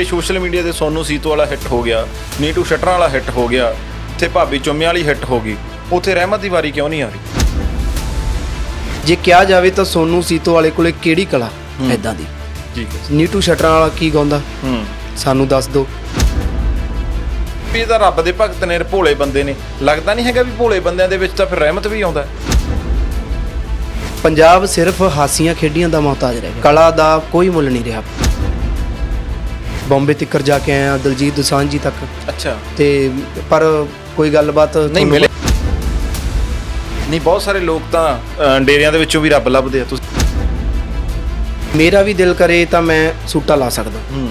ਇਹ social media ਤੇ ਸੋਨੂ ਸੀਤੋ ਵਾਲਾ ਹਿੱਟ ਹੋ ਗਿਆ ਨੀਟੂ ਸ਼ਟਰਾਂ ਵਾਲਾ ਹਿੱਟ ਹੋ ਗਿਆ ਤੇ ਭਾਬੀ ਚੁੰਮੇ ਵਾਲੀ ਹਿੱਟ ਹੋ ਗਈ। ਉੱਥੇ ਰਹਿਮਤ ਦੀ ਵਾਰੀ ਕਿਉਂ ਨਹੀਂ ਆ ਰਹੀ? ਜੇ ਕਿਹਾ ਜਾਵੇ ਤਾਂ ਸੋਨੂ ਸੀਤੋ ਵਾਲੇ ਕੋਲੇ ਕਿਹੜੀ ਕਲਾ ਐਦਾਂ ਦੀ? ਠੀਕ ਹੈ ਨੀਟੂ ਸ਼ਟਰਾਂ ਵਾਲਾ ਕੀ ਗਾਉਂਦਾ? ਹੂੰ। ਸਾਨੂੰ ਦੱਸ ਦਿਓ। ਵੀ ਇਹ ਤਾਂ ਰੱਬ ਦੇ ਭਗਤ ਨੇ ਭੋਲੇ ਬੰਦੇ ਨੇ। ਲੱਗਦਾ ਨਹੀਂ ਹੈਗਾ ਵੀ ਭੋਲੇ ਬੰਦਿਆਂ ਦੇ ਵਿੱਚ ਤਾਂ ਫਿਰ ਰਹਿਮਤ ਵੀ ਆਉਂਦਾ। ਹੈ। ਪੰਜਾਬ ਸਿਰਫ ਹਾਸੀਆਂ ਖੇਡੀਆਂ ਦਾ ਮੁਹਤਾਜ ਰਹਿ ਗਿਆ। ਕਲਾ ਦਾ ਕੋਈ ਮੁੱਲ ਨਹੀਂ ਰਿਹਾ। ਬੰਬੇ ਤੱਕ ਜਾ ਕੇ ਆਇਆ ਦਲਜੀਤ ਦੋਸਾਂਝ ਜੀ ਤੱਕ। ਅੱਛਾ। ਤੇ ਪਰ ਕੋਈ ਗੱਲਬਾਤ ਨਹੀਂ ਤੁਹਾਨੂੰ- ਮਿਲੇ। ਨਹੀਂ ਬਹੁਤ ਸਾਰੇ ਲੋਕ ਤਾਂ ਡੇਰਿਆਂ ਦੇ ਵਿੱਚੋਂ ਵੀ ਰੱਬ ਲੱਭਦੇ ਆ ਤੁਸੀਂ ਮੇਰਾ ਵੀ ਦਿਲ ਕਰੇ ਤਾਂ ਮੈਂ ਸੂਟਾ ਲਾ ਸਕਦਾ। ਹੂੰ।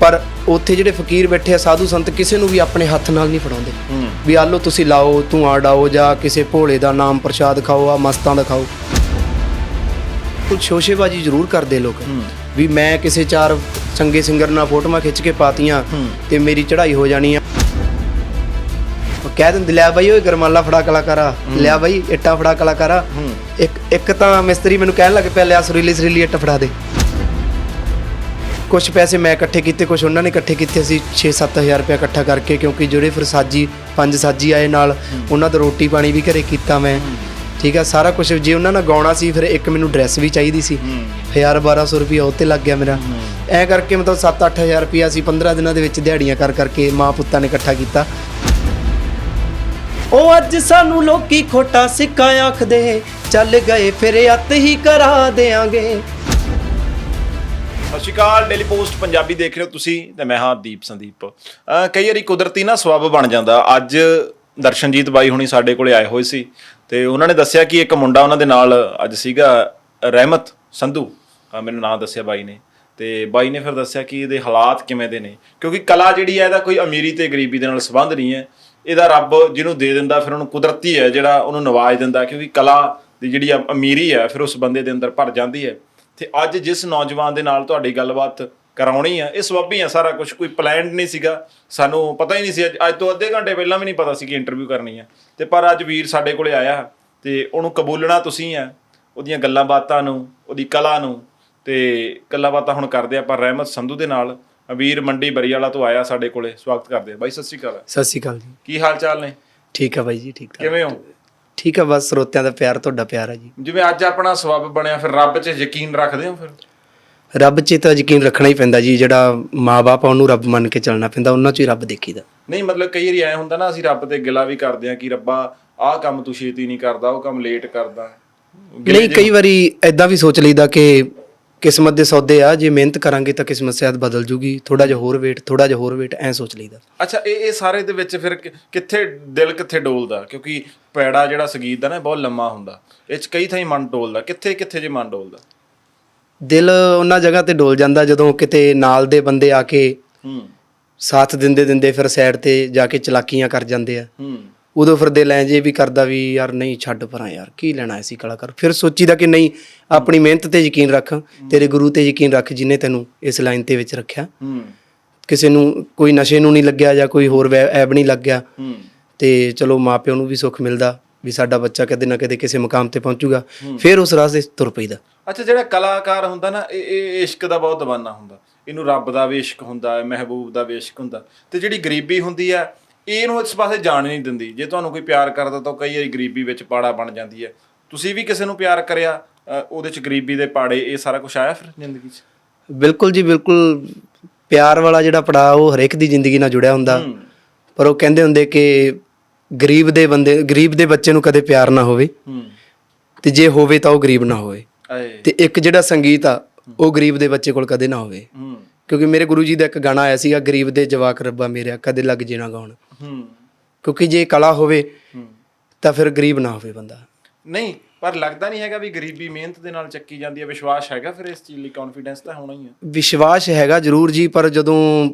ਪਰ ਉੱਥੇ ਜਿਹੜੇ ਫਕੀਰ ਬੈਠੇ ਆ ਸਾਧੂ ਸੰਤ ਕਿਸੇ ਨੂੰ ਵੀ ਆਪਣੇ ਹੱਥ ਨਾਲ ਨਹੀਂ ਫੜਾਉਂਦੇ। ਹੂੰ। ਵੀ ਆਲੋ ਤੁਸੀਂ ਲਾਓ ਤੂੰ ਆੜਾਓ ਜਾਂ ਕਿਸੇ ਭੋਲੇ ਦਾ ਨਾਮ ਪ੍ਰਸ਼ਾਦ ਖਾਓ ਆ ਮਸਤਾਂ ਦਾ ਖਾਓ। ਕੁਝ ਸ਼ੋਸ਼ੇਬਾਜੀ ਜ਼ਰੂਰ ਕਰਦੇ ਲੋਕ। ਹੂੰ। ਵੀ ਮੈਂ ਕਿਸੇ ਚਾਰ ਚੰਗੇ ਸਿੰਗਰ ਨਾਲ ਫੋਟੋਆਂ ਖਿੱਚ ਕੇ ਪਾਤੀਆਂ। ਤੇ ਮੇਰੀ ਚੜ੍ਹਾਈ ਹੋ ਜਾਣੀ ਆ। ਉਹ ਕਹਿ ਦਿੰਦੇ ਲਿਆ ਬਾਈ ਓਏ ਗਰਮਾਲਾ ਫੜਾ ਕਲਾਕਾਰਾ ਲਿਆ ਬਾਈ ਇੱਟਾਂ ਫੜਾ ਕਲਾਕਾਰਾ। ਇੱਕ ਇੱਕ ਤਾਂ ਮਿਸਤਰੀ ਮੈਨੂੰ ਕਹਿਣ ਲੱਗ ਪਿਆ ਲਿਆ ਸੁਰੀਲੀ ਸੁਰੀਲੀ ਇੱਟ ਫੜਾ ਦੇ। ਕੁਝ ਪੈਸੇ ਮੈਂ ਇਕੱਠੇ ਕੀਤੇ ਕੁਝ ਉਹਨਾਂ ਨੇ ਇਕੱਠੇ ਕੀਤੇ ਸੀ 6-7000 ਰੁਪਏ ਇਕੱਠਾ ਕਰਕੇ ਕਿਉਂਕਿ ਜਿਹੜੇ ਫਿਰ ਸਾਜੀ ਪੰਜ ਸਾਜੀ ਆਏ ਨਾਲ ਉਹਨਾਂ ਦਾ ਰੋਟੀ ਪਾਣੀ ਵੀ ਘਰੇ ਕੀਤਾ ਮੈਂ। ਠੀਕ ਆ ਸਾਰਾ ਕੁਝ ਜੇ ਉਹਨਾਂ ਨਾਲ ਗਾਉਣਾ ਸੀ ਫਿਰ ਇੱਕ ਮੈਨੂੰ ਡਰੈਸ ਵੀ ਚਾਹੀਦੀ ਸੀ। ਹੂੰ। 1000 1200 ਰੁਪਏ ਉਹ ਤੇ ਲੱਗ ਗਿਆ ਮੇਰਾ। ਐ ਕਰਕੇ ਮਤਲਬ 7-8000 ਰੁਪਏ ਅਸੀਂ 15 ਦਿਨਾਂ ਦੇ ਵਿੱਚ ਦਿਹਾੜੀਆਂ ਕਰ ਕਰਕੇ ਮਾਂ ਪੁੱਤਾਂ ਨੇ ਇਕੱਠਾ ਕੀਤਾ। ਉਹ ਅੱਜ ਸਾਨੂੰ ਲੋਕੀ ਖੋਟਾ ਸਿੱਕਾ ਆਖਦੇ ਚੱਲ ਗਏ ਫਿਰ ਅੱਤ ਹੀ ਕਰਾ ਦੇਾਂਗੇ। ਸਤਿ ਸ਼੍ਰੀ ਅਕਾਲ ਡੇਲੀ ਪੋਸਟ ਪੰਜਾਬੀ ਦੇਖ ਰਹੇ ਹੋ ਤੁਸੀਂ ਤੇ ਮੈਂ ਹਾਂ ਦੀਪ ਸੰਦੀਪ। ਅਹ ਕਈ ਵਾਰੀ ਕੁਦਰਤੀ ਨਾ ਸਬਬ ਬਣ ਜਾਂਦਾ। ਅੱਜ ਦਰਸ਼ਨਜੀਤ ਬਾਈ ਹੁਣੀ ਸਾਡੇ ਕੋਲੇ ਆਏ ਹੋਏ ਸੀ ਤੇ ਉਹਨਾਂ ਨੇ ਦੱਸਿਆ ਕਿ ਇੱਕ ਮੁੰਡਾ ਉਹਨਾਂ ਦੇ ਨਾਲ ਅੱਜ ਸੀਗਾ, ਰਹਿਮਤ ਸੰਧੂ। ਅਹ ਮੈਨੂੰ ਨਾਂ ਦੱਸਿਆ ਬਾਈ ਨੇ। ਤੇ ਬਾਈ ਨੇ ਫਿਰ ਦੱਸਿਆ ਕਿ ਇਹਦੇ ਹਾਲਾਤ ਕਿਵੇਂ ਦੇ ਨੇ। ਕਿਉਂਕਿ ਕਲਾ ਜਿਹੜੀ ਹੈ ਇਹਦਾ ਕੋਈ ਅਮੀਰੀ ਤੇ ਗਰੀਬੀ ਦੇ ਨਾਲ ਸੰਬੰਧ ਨਹੀਂ ਹੈ। ਇਹਦਾ ਰੱਬ ਜਿਹਨੂੰ ਦੇ ਦਿੰਦਾ, ਫਿਰ ਉਹਨੂੰ ਕੁਦਰਤੀ ਹੈ ਜਿਹੜਾ ਉਹਨੂੰ ਨਵਾਜ ਦਿੰਦਾ, ਕਿਉਂਕਿ ਕਲਾ ਦੀ ਜਿਹੜੀ ਅ- ਅਮੀਰੀ ਹੈ, ਫਿਰ ਉਸ ਬੰਦੇ ਦੇ ਅੰਦਰ ਭਰ ਜਾਂਦੀ ਹੈ। ਤੇ ਅੱਜ ਜਿਸ ਨੌਜਵਾਨ ਦੇ ਨਾਲ ਤੁਹਾਡੀ ਗੱਲਬਾਤ ਕਰਾਉਣੀ ਆ। ਇਹ ਸਬੱਬੀ ਆ ਸਾਰਾ ਕੁਝ ਕੋਈ ਪਲਾਨਡ ਨਹੀਂ ਸੀਗਾ। ਸਾਨੂੰ ਪਤਾ ਹੀ ਨਹੀਂ ਸੀ। ਅੱਜ ਅੱਜ ਤੋਂ ਅੱਧੇ ਘੰਟੇ ਪਹਿਲਾਂ ਵੀ ਨਹੀਂ ਪਤਾ ਸੀ ਕਿ ਇੰਟਰਵਿਊ ਕਰਨੀ ਆ। ਤੇ ਪਰ ਅੱਜ ਵੀਰ ਸਾਡੇ ਕੋਲੇ ਆਇਆ ਤੇ ਉਹਨੂੰ ਕਬੂਲਣਾ ਤੁਸੀਂ ਆ। ਉਹਦੀਆਂ ਗੱਲਾਂ ਬਾਤਾਂ ਨੂੰ ਉਹਦੀ ਕਲਾ ਨੂੰ। ਤੇ ਗੱਲਾਂ ਬਾਤਾਂ ਹੁਣ ਕਰਦੇ ਆਪਾਂ ਰਹਿਮਤ ਸੰਧੂ ਦੇ ਨਾਲ। ਵੀਰ ਮੰਡੀ ਬਰੀਵਾਲਾ ਤੋਂ ਆਇਆ ਸਾਡੇ ਕੋਲੇ। ਸਵਾਗਤ ਕਰਦੇ ਆ ਬਾਈ ਸਤਿ ਸ਼੍ਰੀ ਅਕਾਲ। ਸਤਿ ਸ਼੍ਰੀ ਅਕਾਲ ਜੀ। ਕੀ ਹਾਲ ਚਾਲ ਨੇ? ਠੀਕ ਆ ਬਾਈ ਜੀ ਠੀਕ ਠਾਕ। ਕਿਵੇਂ ਹੋ? ਠੀਕ ਆ ਬਸ ਸਰੋਤਿਆਂ ਦਾ ਪਿਆਰ ਤੁਹਾਡਾ ਪਿਆਰ ਆ ਜੀ। ਜਿਵੇਂ ਅੱਜ ਆਪਣਾ ਸਬੱਬ ਬਣਿਆ ਫਿਰ ਰੱਬ 'ਚ ਯਕੀਨ ਰੱਖਦੇ ਹੋ ਫਿਰ? ਰੱਬ 'ਚ ਤਾਂ ਯਕੀਨ ਰੱਖਣਾ ਹੀ ਪੈਂਦਾ ਜੀ ਜਿਹੜਾ ਮਾਪੇ ਉਹਨੂੰ ਰੱਬ ਮੰਨ ਕੇ ਚੱਲਣਾ ਪੈਂਦਾ ਉਹਨਾਂ 'ਚ ਹੀ ਰੱਬ ਦੇਖੀਦਾ। ਨਹੀਂ ਮਤਲਬ ਕਈ ਵਾਰੀ ਐ ਹੁੰਦਾ ਨਾ ਅਸੀਂ ਰੱਬ ਤੇ ਗਿਲਾ ਵੀ ਕਰਦੇ ਆ ਕਿ ਰੱਬਾ ਆਹ ਕੰਮ ਤੂੰ ਛੇਤੀ ਨਹੀਂ ਕਰਦਾ ਉਹ ਕੰਮ ਲੇਟ ਕਰਦਾ। ਨਹੀਂ ਕਈ ਵਾਰੀ ਐਦਾਂ ਵੀ ਸੋਚ ਲਈਦਾ ਕਿ ਕਿਸਮਤ ਦੇ ਸੌਦੇ ਆ ਜੇ ਮਿਹਨਤ ਕਰਾਂਗੇ ਤਾਂ ਕਿਸਮਤ ਸ਼ਾਇਦ ਬਦਲ ਜੂਗੀ ਥੋੜਾ ਜਿਹਾ ਹੋਰ ਵੇਟ ਥੋੜਾ ਜਿਹਾ ਹੋਰ ਵੇਟ ਐਂ ਸੋਚ ਲਈਦਾ। ਅੱਛਾ ਇਹ ਇਹ ਸਾਰੇ ਦੇ ਵਿੱਚ ਫਿਰ ਕਿ- ਕਿੱਥੇ ਦਿਲ ਕਿੱਥੇ ਡੋਲਦਾ? ਕਿਉਂਕਿ ਪੈੜਾ ਜਿਹੜਾ ਸੰਗੀਤ ਦਾ ਨਾ ਇਹ ਬਹੁਤ ਲੰਮਾ ਹੁੰਦਾ। ਇਹ ਚ ਕਈ ਥਾਈਂ ਮਨ ਡੋਲਦਾ ਕਿੱਥੇ ਕਿੱਥੇ ਜੇ ਮਨ ਡੋਲਦਾ। ਦਿਲ ਉਹਨਾਂ ਜਗ੍ਹਾ ਤੇ ਡੋਲ ਜਾਂਦਾ ਜਦੋਂ ਕਿਤੇ ਨਾਲ ਦੇ ਬੰਦੇ ਆ ਕੇ ਹੂੰ। ਸਾਥ ਦਿੰਦੇ ਦਿੰਦੇ ਫਿਰ ਸਾਈਡ ਤੇ ਜਾ ਕੇ ਚਲਾਕੀਆਂ ਕਰ ਜਾਂਦੇ ਆ। ਹੂੰ। ਉਦੋਂ ਫਿਰ ਦਿਲ ਐਂ ਜੇ ਵੀ ਕਰਦਾ ਵੀ ਯਾਰ ਨਹੀਂ ਛੱਡ ਪਰਾਂ ਯਾਰ ਕੀ ਲੈਣਾ ਐਸੀ ਕਲਾਕਾਰ ਫਿਰ ਸੋਚੀਦਾ ਕਿ ਨਹੀਂ ਆਪਣੀ ਮਿਹਨਤ ਤੇ ਯਕੀਨ ਰੱਖ ਤੇਰੇ ਗੁਰੂ ਤੇ ਯਕੀਨ ਰੱਖ ਜਿਨੇ ਤੈਨੂੰ ਇਸ ਲਾਈਨ ਤੇ ਵਿੱਚ ਰੱਖਿਆ। ਹੂੰ। ਕਿਸੇ ਨੂੰ ਕੋਈ ਨਸ਼ੇ ਨੂੰ ਨਹੀਂ ਲੱਗਿਆ ਜਾਂ ਕੋਈ ਹੋਰ ਐਬ ਨਹੀਂ ਲੱਗਿਆ। ਹੂੰ। ਤੇ ਚਲੋ ਮਾਪਿਆਂ ਨੂੰ ਵੀ ਸੁੱਖ ਮਿਲਦਾ। ਵੀ ਸਾਡਾ ਬੱਚਾ ਕਦੇ ਨਾ ਕਦੇ ਕਿਸੇ ਮੁਕਾਮ ਤੇ ਪਹੁੰਚੂਗਾ ਫਿਰ ਉਸ ਰਾਸਤੇ ਤੁਰ ਪਈਦਾ। ਅੱਛਾ ਜਿਹੜਾ ਕਲਾਕਾਰ ਹੁੰਦਾ ਨਾ ਇਹ ਇਹ ਇਸ਼ਕ ਦਾ ਬਹੁਤ ਦਵਾਨਾ ਹੁੰਦਾ। ਇਹਨੂੰ ਰੱਬ ਦਾ ਵੀ ਇਸ਼ਕ ਹੁੰਦਾ ਹੈ ਮਹਿਬੂਬ ਦਾ ਵੀ ਇਸ਼ਕ ਹੁੰਦਾ। ਤੇ ਜਿਹੜੀ ਗਰੀਬੀ ਹੁੰਦੀ ਹੈ ਇਹਨੂੰ ਇਸ ਪਾਸੇ ਜਾਣ ਨਹੀਂ ਦਿੰਦੀ। ਜੇ ਤੁਹਾਨੂੰ ਕੋਈ ਪਿਆਰ ਕਰਦਾ ਤਾਂ ਕਈ ਵਾਰੀ ਗਰੀਬੀ ਵਿੱਚ ਪਾੜਾ ਬਣ ਜਾਂਦੀ ਹੈ ਤੁਸੀਂ ਵੀ ਕਿਸੇ ਨੂੰ ਪਿਆਰ ਕਰਿਆ ਅ, ਉਹਦੇ ਚ ਗਰੀਬੀ ਦੇ ਪਾੜੇ ਇਹ ਸਾਰਾ ਕੁਝ ਆਇਆ ਫਿਰ ਜ਼ਿੰਦਗੀ 'ਚ? ਬਿਲਕੁਲ ਜੀ ਬਿਲਕੁਲ। ਪਿਆਰ ਵਾਲਾ ਜਿਹੜਾ ਪੜਾਅ ਉਹ ਹਰੇਕ ਦੀ ਜ਼ਿੰਦਗੀ ਨਾਲ ਜੁੜਿਆ ਹੁੰਦਾ। ਪਰ ਉਹ ਕਹਿੰਦੇ ਹੁੰਦੇ ਕਿ ਗਰੀਬ ਦੇ ਬੰਦੇ ਗਰੀਬ ਦੇ ਬੱਚੇ ਨੂੰ ਕਦੇ ਪਿਆਰ ਨਾ ਹੋਵੇ। ਹੂੰ। ਤੇ ਜੇ ਹੋਵੇ ਤਾਂ ਉਹ ਗਰੀਬ ਨਾ ਹੋਵੇ। ਤੇ ਇੱਕ ਜਿਹੜਾ ਸੰਗੀਤ ਆ ਉਹ ਗਰੀਬ ਦੇ ਬੱਚੇ ਕੋਲ ਕਦੇ ਨਾ ਹੋਵੇ। ਹੂੰ। ਕਿਉਂਕਿ ਮੇਰੇ ਗੁਰੂ ਜੀ ਦਾ ਇੱਕ ਗਾਣਾ ਆਇਆ ਸੀਗਾ ਗਰੀਬ ਦੇ ਜਵਾਕ ਰੱਬਾ ਮੇਰਿਆ ਕਦੇ ਲੱਗ ਜੇ ਨਾ ਗਾਉਣ। ਕਿਉਂਕਿ ਜੇ ਕਲਾ ਹੋਵੇ ਤਾਂ ਫਿਰ ਗਰੀਬ ਨਾ ਹੋਵੇ ਬੰਦਾ। ਨਹੀਂ ਪਰ ਲੱਗਦਾ ਨਹੀਂ ਹੈਗਾ ਵੀ ਗਰੀਬੀ ਮਿਹਨਤ ਦੇ ਨਾਲ ਚੱਕੀ ਜਾਂਦੀ ਹੈ। ਵਿਸ਼ਵਾਸ ਹੈਗਾ ਫਿਰ ਇਸ ਚੀਜ਼ ਲਈ? ਕੌਨਫੀਡੈਂਸ ਤਾਂ ਹੋਣਾ ਹੀ ਹੈ। ਵਿਸ਼ਵਾਸ ਹੈਗਾ ਜ਼ਰੂਰ ਜੀ ਪਰ ਜਦੋਂ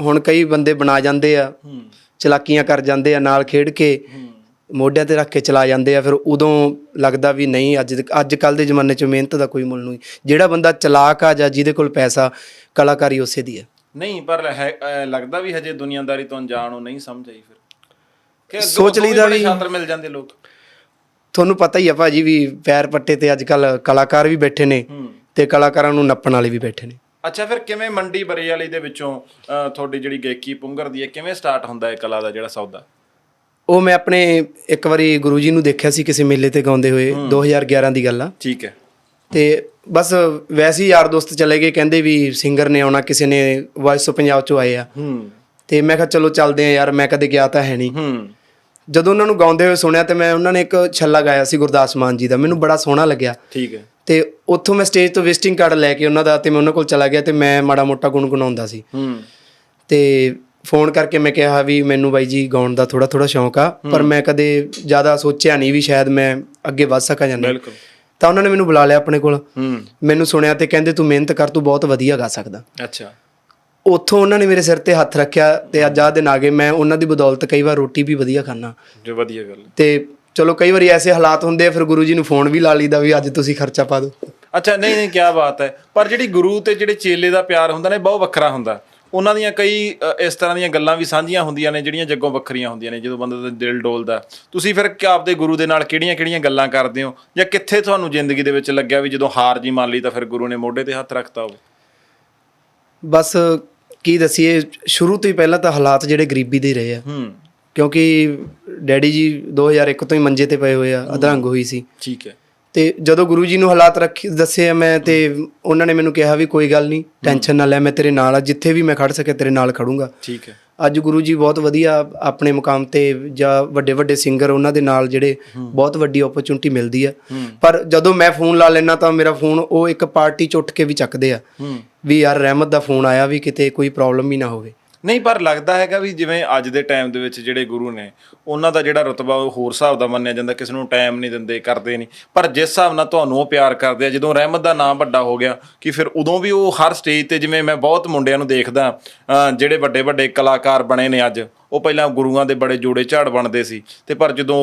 ਹੁਣ ਕਈ ਬੰਦੇ ਬਣਾ ਜਾਂਦੇ ਆ ਹੂੰ। ਚਲਾਕੀਆਂ ਕਰ ਜਾਂਦੇ ਆ ਨਾਲ ਖੇਡ ਕੇ ਹੂੰ। ਮੋਢਿਆਂ ਤੇ ਰੱਖ ਕੇ ਚਲਾ ਜਾਂਦੇ ਆ ਫਿਰ ਉਦੋਂ ਲੱਗਦਾ ਵੀ ਨਹੀਂ ਅੱਜ ਅੱਜ ਕੱਲ ਦੇ ਜ਼ਮਾਨੇ 'ਚ ਮਿਹਨਤ ਦਾ ਕੋਈ ਮੁੱਲ ਨਹੀਂ। ਜਿਹੜਾ ਬੰਦਾ ਚਲਾਕ ਆ ਜਾਂ ਜਿਹਦੇ ਕੋਲ ਪੈਸਾ ਕਲਾਕਾਰੀ ਉਸੇ ਦੀ ਹੈ ਨਹੀਂ ਪਰ ਹੈ ਲੱਗਦਾ ਵੀ ਹਜੇ ਦੁਨੀਆਦਾਰੀ ਤੋਂ ਅਣਜਾਣ ਉਹ ਨਹੀਂ ਸਮਝ ਆਈ ਫਿਰ। ਸੋਚ ਲਈਦਾ ਵੀ- ਛਾਤਰ ਮਿਲ ਜਾਂਦੇ ਲੋਕ। ਤੁਹਾਨੂੰ ਪਤਾ ਹੀ ਆ ਭਾਜੀ ਵੀ ਪੈਰ ਪੱਟੇ ਤੇ ਅੱਜ ਕੱਲ ਕਲਾਕਾਰ ਵੀ ਬੈਠੇ ਨੇ ਹੂੰ। ਤੇ ਕਲਾਕਾਰਾਂ ਨੂੰ ਨੱਪਣ ਵਾਲੇ ਵੀ ਬੈਠੇ ਨੇ। ਅੱਛਾ ਫਿਰ ਕਿਵੇਂ ਮੰਡੀ ਬਰੇ ਵਾਲੀ ਦੇ ਵਿੱਚੋਂ ਤੁਹਾਡੀ ਜਿਹੜੀ ਗਾਇਕੀ ਪੁੰਗਰ ਦੀ ਹੈ ਕਿਵੇਂ ਸਟਾਰਟ ਹੁੰਦਾ ਹੈ ਕਲਾ ਦਾ ਜਿਹੜਾ ਸੌਦਾ? ਉਹ ਮੈਂ ਆਪਣੇ ਇੱਕ ਵਾਰੀ ਗੁਰੂ ਜੀ ਨੂੰ ਦੇਖਿਆ ਸੀ ਕਿਸੇ ਮੇਲੇ ਤੇ ਗਾਉਂਦੇ ਹੋਏ 2011 ਦੀ ਗੱਲ ਆ। ਠੀਕ ਹੈ। ਤੇ ਬਸ ਵੈਸੇ ਹੀ ਯਾਰ ਦੋਸਤ ਚਲੇ ਗਏ ਕਹਿੰਦੇ ਵੀ ਸਿੰਗਰ ਨੇ ਆਉਣਾ ਕਿਸੇ ਨੇ ਵਾਇਸ ਆਫ ਪੰਜਾਬ ਚੋਂ ਆਏ ਆ। ਹੂੰ। ਤੇ ਮੈਂ ਕਿਹਾ ਚਲੋ ਚੱਲਦੇ ਆ ਯਾਰ ਮੈਂ ਕਦੇ ਗਿਆ ਤਾਂ ਹੈ ਨਹੀਂ। ਹੂੰ। ਜਦੋਂ ਉਹਨਾਂ ਨੂੰ ਗਾਉਂਦੇ ਹੋਏ ਸੁਣਿਆ ਤੇ ਮੈਂ ਉਹਨਾਂ ਨੇ ਇੱਕ ਛੱਲਾ ਗਾਇਆ ਸੀ ਗੁਰਦਾਸ ਮਾਨ ਜੀ ਦਾ ਮੈਨੂੰ ਬੜਾ ਸੋਹਣਾ ਲੱਗਿਆ। ਠੀਕ ਹੈ। ਤੇ ਉੱਥੋਂ ਮੈਂ ਸਟੇਜ ਤੋਂ ਵਿਜ਼ਿਟਿੰਗ ਕਾਰਡ ਲੈ ਕੇ ਉਹਨਾਂ ਦਾ ਤੇ ਮੈਂ ਉਹਨਾਂ ਕੋਲ ਚਲਾ ਗਿਆ ਤੇ ਮੈਂ ਮਾੜਾ ਮੋਟਾ ਗੁੰਗੁਣਾਉਂਦਾ ਸੀ। ਹੂੰ। ਤੇ ਫੋਨ ਕਰਕੇ ਮੈਂ ਕਿਹਾ ਵੀ ਮੈਨੂੰ ਬਾਈ ਜੀ ਗਾਉਣ ਦਾ ਥੋੜਾ ਥੋੜਾ ਸ਼ੌਂਕ ਆ ਪਰ ਮੈਂ ਕਦੇ ਜ਼ਿਆਦਾ ਸੋਚਿਆ ਨਹੀਂ ਵੀ ਸ਼ਾਇਦ ਮੈਂ ਅੱਗੇ ਵੱਧ ਸਕਾਂ ਜਾਂ ਨਹੀਂ। ਬਿਲਕੁਲ। ਤਾਂ ਉਹਨਾਂ ਨੇ ਮੈਨੂੰ ਬੁਲਾ ਲਿਆ ਆਪਣੇ ਕੋਲ। ਹੂੰ। ਮੈਨੂੰ ਸੁਣਿਆ ਤੇ ਕਹਿੰਦੇ ਤੂੰ ਮਿਹਨਤ ਕਰ ਤੂੰ ਬਹੁਤ ਵਧੀਆ ਗਾ ਸਕਦਾ। ਅੱਛਾ। ਉੱਥੋਂ ਉਹਨਾਂ ਨੇ ਮੇਰੇ ਸਿਰ ਤੇ ਹੱਥ ਰੱਖਿਆ ਤੇ ਅੱਜ ਆਹ ਦਿਨ ਆ ਗਏ ਮੈਂ ਉਹਨਾਂ ਦੀ ਬਦੌਲਤ ਕਈ ਵਾਰ ਰੋਟੀ ਵੀ ਵਧੀਆ ਖਾਣਾ ਜੋ ਵਧੀਆ ਗੱਲ। ਤੇ ਚਲੋ ਕਈ ਵਾਰੀ ਐਸੇ ਹਾਲਾਤ ਹੁੰਦੇ ਆ ਫਿਰ ਗੁਰੂ ਜੀ ਨੂੰ ਫੋਨ ਵੀ ਲਾ ਲਈਦਾ ਵੀ ਅੱਜ ਤੁਸੀਂ ਖਰਚਾ ਪਾ ਦਿਓ। ਅੱਛਾ ਨਹੀਂ ਨਹੀਂ ਕੀ ਬਾਤ ਹੈ। ਪਰ ਜਿਹੜੀ ਗੁਰੂ ਤੇ ਜਿਹੜੇ ਚੇਲੇ ਦਾ ਪਿਆਰ ਹੁੰਦਾ ਨੇ ਬਹੁਤ ਵੱਖਰਾ ਹੁੰਦਾ। ਉਹਨਾਂ ਦੀਆਂ ਕਈ ਅ, ਇਸ ਤਰ੍ਹਾਂ ਦੀਆਂ ਗੱਲਾਂ ਵੀ ਸਾਂਝੀਆਂ ਹੁੰਦੀਆਂ ਨੇ ਜਿਹੜੀਆਂ ਜੱਗੋਂ ਵੱਖਰੀਆਂ ਹੁੰਦੀਆਂ ਨੇ ਜਦੋਂ ਬੰਦੇ ਦਾ ਦਿਲ ਡੋਲਦਾ। ਤੁਸੀਂ ਫਿਰ ਕਿ ਆਪਦੇ ਗੁਰੂ ਦੇ ਨਾਲ ਕਿਹੜੀਆਂ-ਕਿਹੜੀਆਂ ਗੱਲਾਂ ਕਰਦੇ ਹੋ? ਜਾਂ ਕਿੱਥੇ ਤੁਹਾਨੂੰ ਜ਼ਿੰਦਗੀ ਦੇ ਵਿੱਚ ਲੱਗਿਆ ਵੀ ਜਦੋਂ ਹਾਰ ਜੀ ਮੰਨ ਲਈ ਤਾਂ ਫਿਰ ਗੁਰੂ ਨੇ ਮੋਢੇ ਤੇ ਹੱਥ ਰੱਖਤਾ ਹੋਵੇ? ਬਸ ਕੀ ਦਸੀਏ ਸ਼ੁਰੂ ਤੋਂ ਹੀ ਪਹਿਲਾਂ ਤਾਂ ਹਾਲਾਤ ਜਿਹੜੇ ਗਰੀਬੀ ਦੇ ਹੀ ਰਹੇ ਆ। ਹੂੰ। ਕਿਉਂਕਿ ਡੈਡੀ ਜੀ 2001 ਤੋਂ ਹੀ ਮੰਜੇ ਤੇ ਪਏ ਹੋਏ ਆ ਅਧਰੰਗ ਹੋਈ ਸੀ। ਠੀਕ ਹੈ। ਤੇ ਜਦੋਂ ਗੁਰੂ ਜੀ ਨੂੰ ਹਾਲਾਤ ਰੱਖੀ ਦੱਸੇ ਮੈਂ ਤੇ ਉਹਨਾਂ ਨੇ ਮੈਨੂੰ ਕਿਹਾ ਵੀ ਕੋਈ ਗੱਲ ਨਹੀਂ ਟੈਨਸ਼ਨ ਨਾ ਲੈ ਮੈਂ ਤੇਰੇ ਨਾਲ ਆ ਜਿੱਥੇ ਵੀ ਮੈਂ ਖੜ ਸਕੇ ਤੇਰੇ ਨਾਲ ਖੜੂੰਗਾ। ਠੀਕ ਹੈ। ਅੱਜ ਗੁਰੂ ਜੀ ਬਹੁਤ ਵਧੀਆ ਆਪਣੇ ਮੁਕਾਮ ਤੇ ਜਾਂ ਵੱਡੇ ਵੱਡੇ ਸਿੰਗਰ ਉਹਨਾਂ ਦੇ ਨਾਲ ਜਿਹੜੇ ਬਹੁਤ ਵੱਡੀ ਓਪਰਚੁਨਿਟੀ ਮਿਲਦੀ ਆ। ਪਰ ਜਦੋਂ ਮੈਂ ਫੋਨ ਲਾ ਲੈਣਾ ਤਾਂ ਮੇਰਾ ਫੋਨ ਉਹ ਇੱਕ ਪਾਰਟੀ ਚ ਉੱਠ ਕੇ ਵੀ ਚੱਕਦੇ ਆ। ਵੀ ਯਾਰ ਰਹਿਮਤ ਦਾ ਫੋਨ ਆਇਆ ਵੀ ਕਿਤੇ ਕੋਈ ਪ੍ਰੋਬਲਮ ਹੀ ਨਾ ਹੋਵੇ। ਨਹੀਂ ਪਰ ਲੱਗਦਾ ਹੈਗਾ ਵੀ ਜਿਵੇਂ ਅੱਜ ਦੇ ਟਾਈਮ ਦੇ ਵਿੱਚ ਜਿਹੜੇ ਗੁਰੂ ਨੇ ਉਹਨਾਂ ਦਾ ਜਿਹੜਾ ਰਤਬਾ ਉਹ ਹੋਰ ਹਿਸਾਬ ਦਾ ਮੰਨਿਆ ਜਾਂਦਾ ਕਿਸੇ ਨੂੰ ਟਾਈਮ ਨਹੀਂ ਦਿੰਦੇ ਕਰਦੇ ਨਹੀਂ। ਪਰ ਜਿਸ ਹਿਸਾਬ ਨਾਲ ਤੁਹਾਨੂੰ ਉਹ ਪਿਆਰ ਕਰਦੇ ਆ ਜਦੋਂ ਰਹਿਮਤ ਦਾ ਨਾਮ ਵੱਡਾ ਹੋ ਗਿਆ ਕਿ ਫਿਰ ਉਦੋਂ ਵੀ ਉਹ ਹਰ ਸਟੇਜ ਤੇ ਜਿਵੇਂ ਮੈਂ ਬਹੁਤ ਮੁੰਡਿਆਂ ਨੂੰ ਦੇਖਦਾ ਜਿਹੜੇ ਵੱਡੇ ਵੱਡੇ ਕਲਾਕਾਰ ਬਣੇ ਨੇ ਅੱਜ ਉਹ ਪਹਿਲਾਂ ਗੁਰੂਆਂ ਦੇ ਬੜੇ ਜੋੜੇ ਝਾੜ ਬਣਦੇ ਸੀ ਤੇ ਪਰ ਜਦੋਂ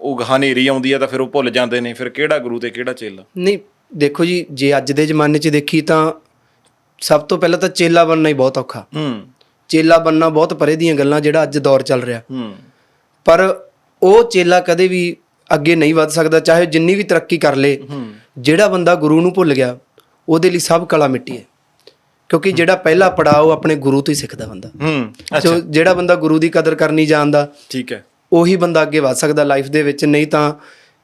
ਉਹ ਹਨੇਰੀ ਆਉਂਦੀ ਆ ਤਾਂ ਫਿਰ ਉਹ ਭੁੱਲ ਜਾਂਦੇ ਨੇ ਫਿਰ ਕਿਹੜਾ ਗੁਰੂ ਤੇ ਕਿਹੜਾ ਚੇਲਾ? ਨਹੀਂ ਦੇਖੋ ਜੀ ਜੇ ਅੱਜ ਦੇ ਜ਼ਮਾਨੇ 'ਚ ਦੇਖੀ ਤਾਂ ਸਭ ਤੋਂ ਪਹਿਲਾਂ ਤਾਂ ਚੇਲਾ ਬਣਨਾ ਹੀ ਬਹੁਤ ਔਖਾ। ਹੂੰ। ਚੇਲਾ ਬਣਨਾ ਬਹੁਤ ਪਰੇ ਦੀਆਂ ਗੱਲਾਂ ਜਿਹੜਾ ਅੱਜ ਦੌਰ ਚੱਲ ਰਿਹਾ। ਹੂੰ। ਪਰ ਉਹ ਚੇਲਾ ਕਦੇ ਵੀ ਅੱਗੇ ਨਹੀਂ ਵੱਧ ਸਕਦਾ ਚਾਹੇ ਜਿੰਨੀ ਵੀ ਤਰੱਕੀ ਕਰ ਲੇ ਜਿਹੜਾ ਬੰਦਾ ਗੁਰੂ ਨੂੰ ਭੁੱਲ ਗਿਆ ਉਹਦੇ ਲਈ ਸਭ ਕਲਾ ਮਿੱਟੀ ਹੈ। ਕਿਉਂਕਿ ਜਿਹੜਾ ਪਹਿਲਾ ਪੜਾਅ ਆਪਣੇ ਗੁਰੂ ਤੋਂ ਹੀ ਸਿੱਖਦਾ ਬੰਦਾ। ਹੂੰ ਜਿਹੜਾ ਬੰਦਾ ਗੁਰੂ ਦੀ ਕਦਰ ਕਰਨੀ ਜਾਣਦਾ ਠੀਕ ਹੈ। ਉਹੀ ਬੰਦਾ ਅੱਗੇ ਵੱਧ ਸਕਦਾ ਲਾਈਫ ਦੇ ਵਿੱਚ ਨਹੀਂ ਤਾਂ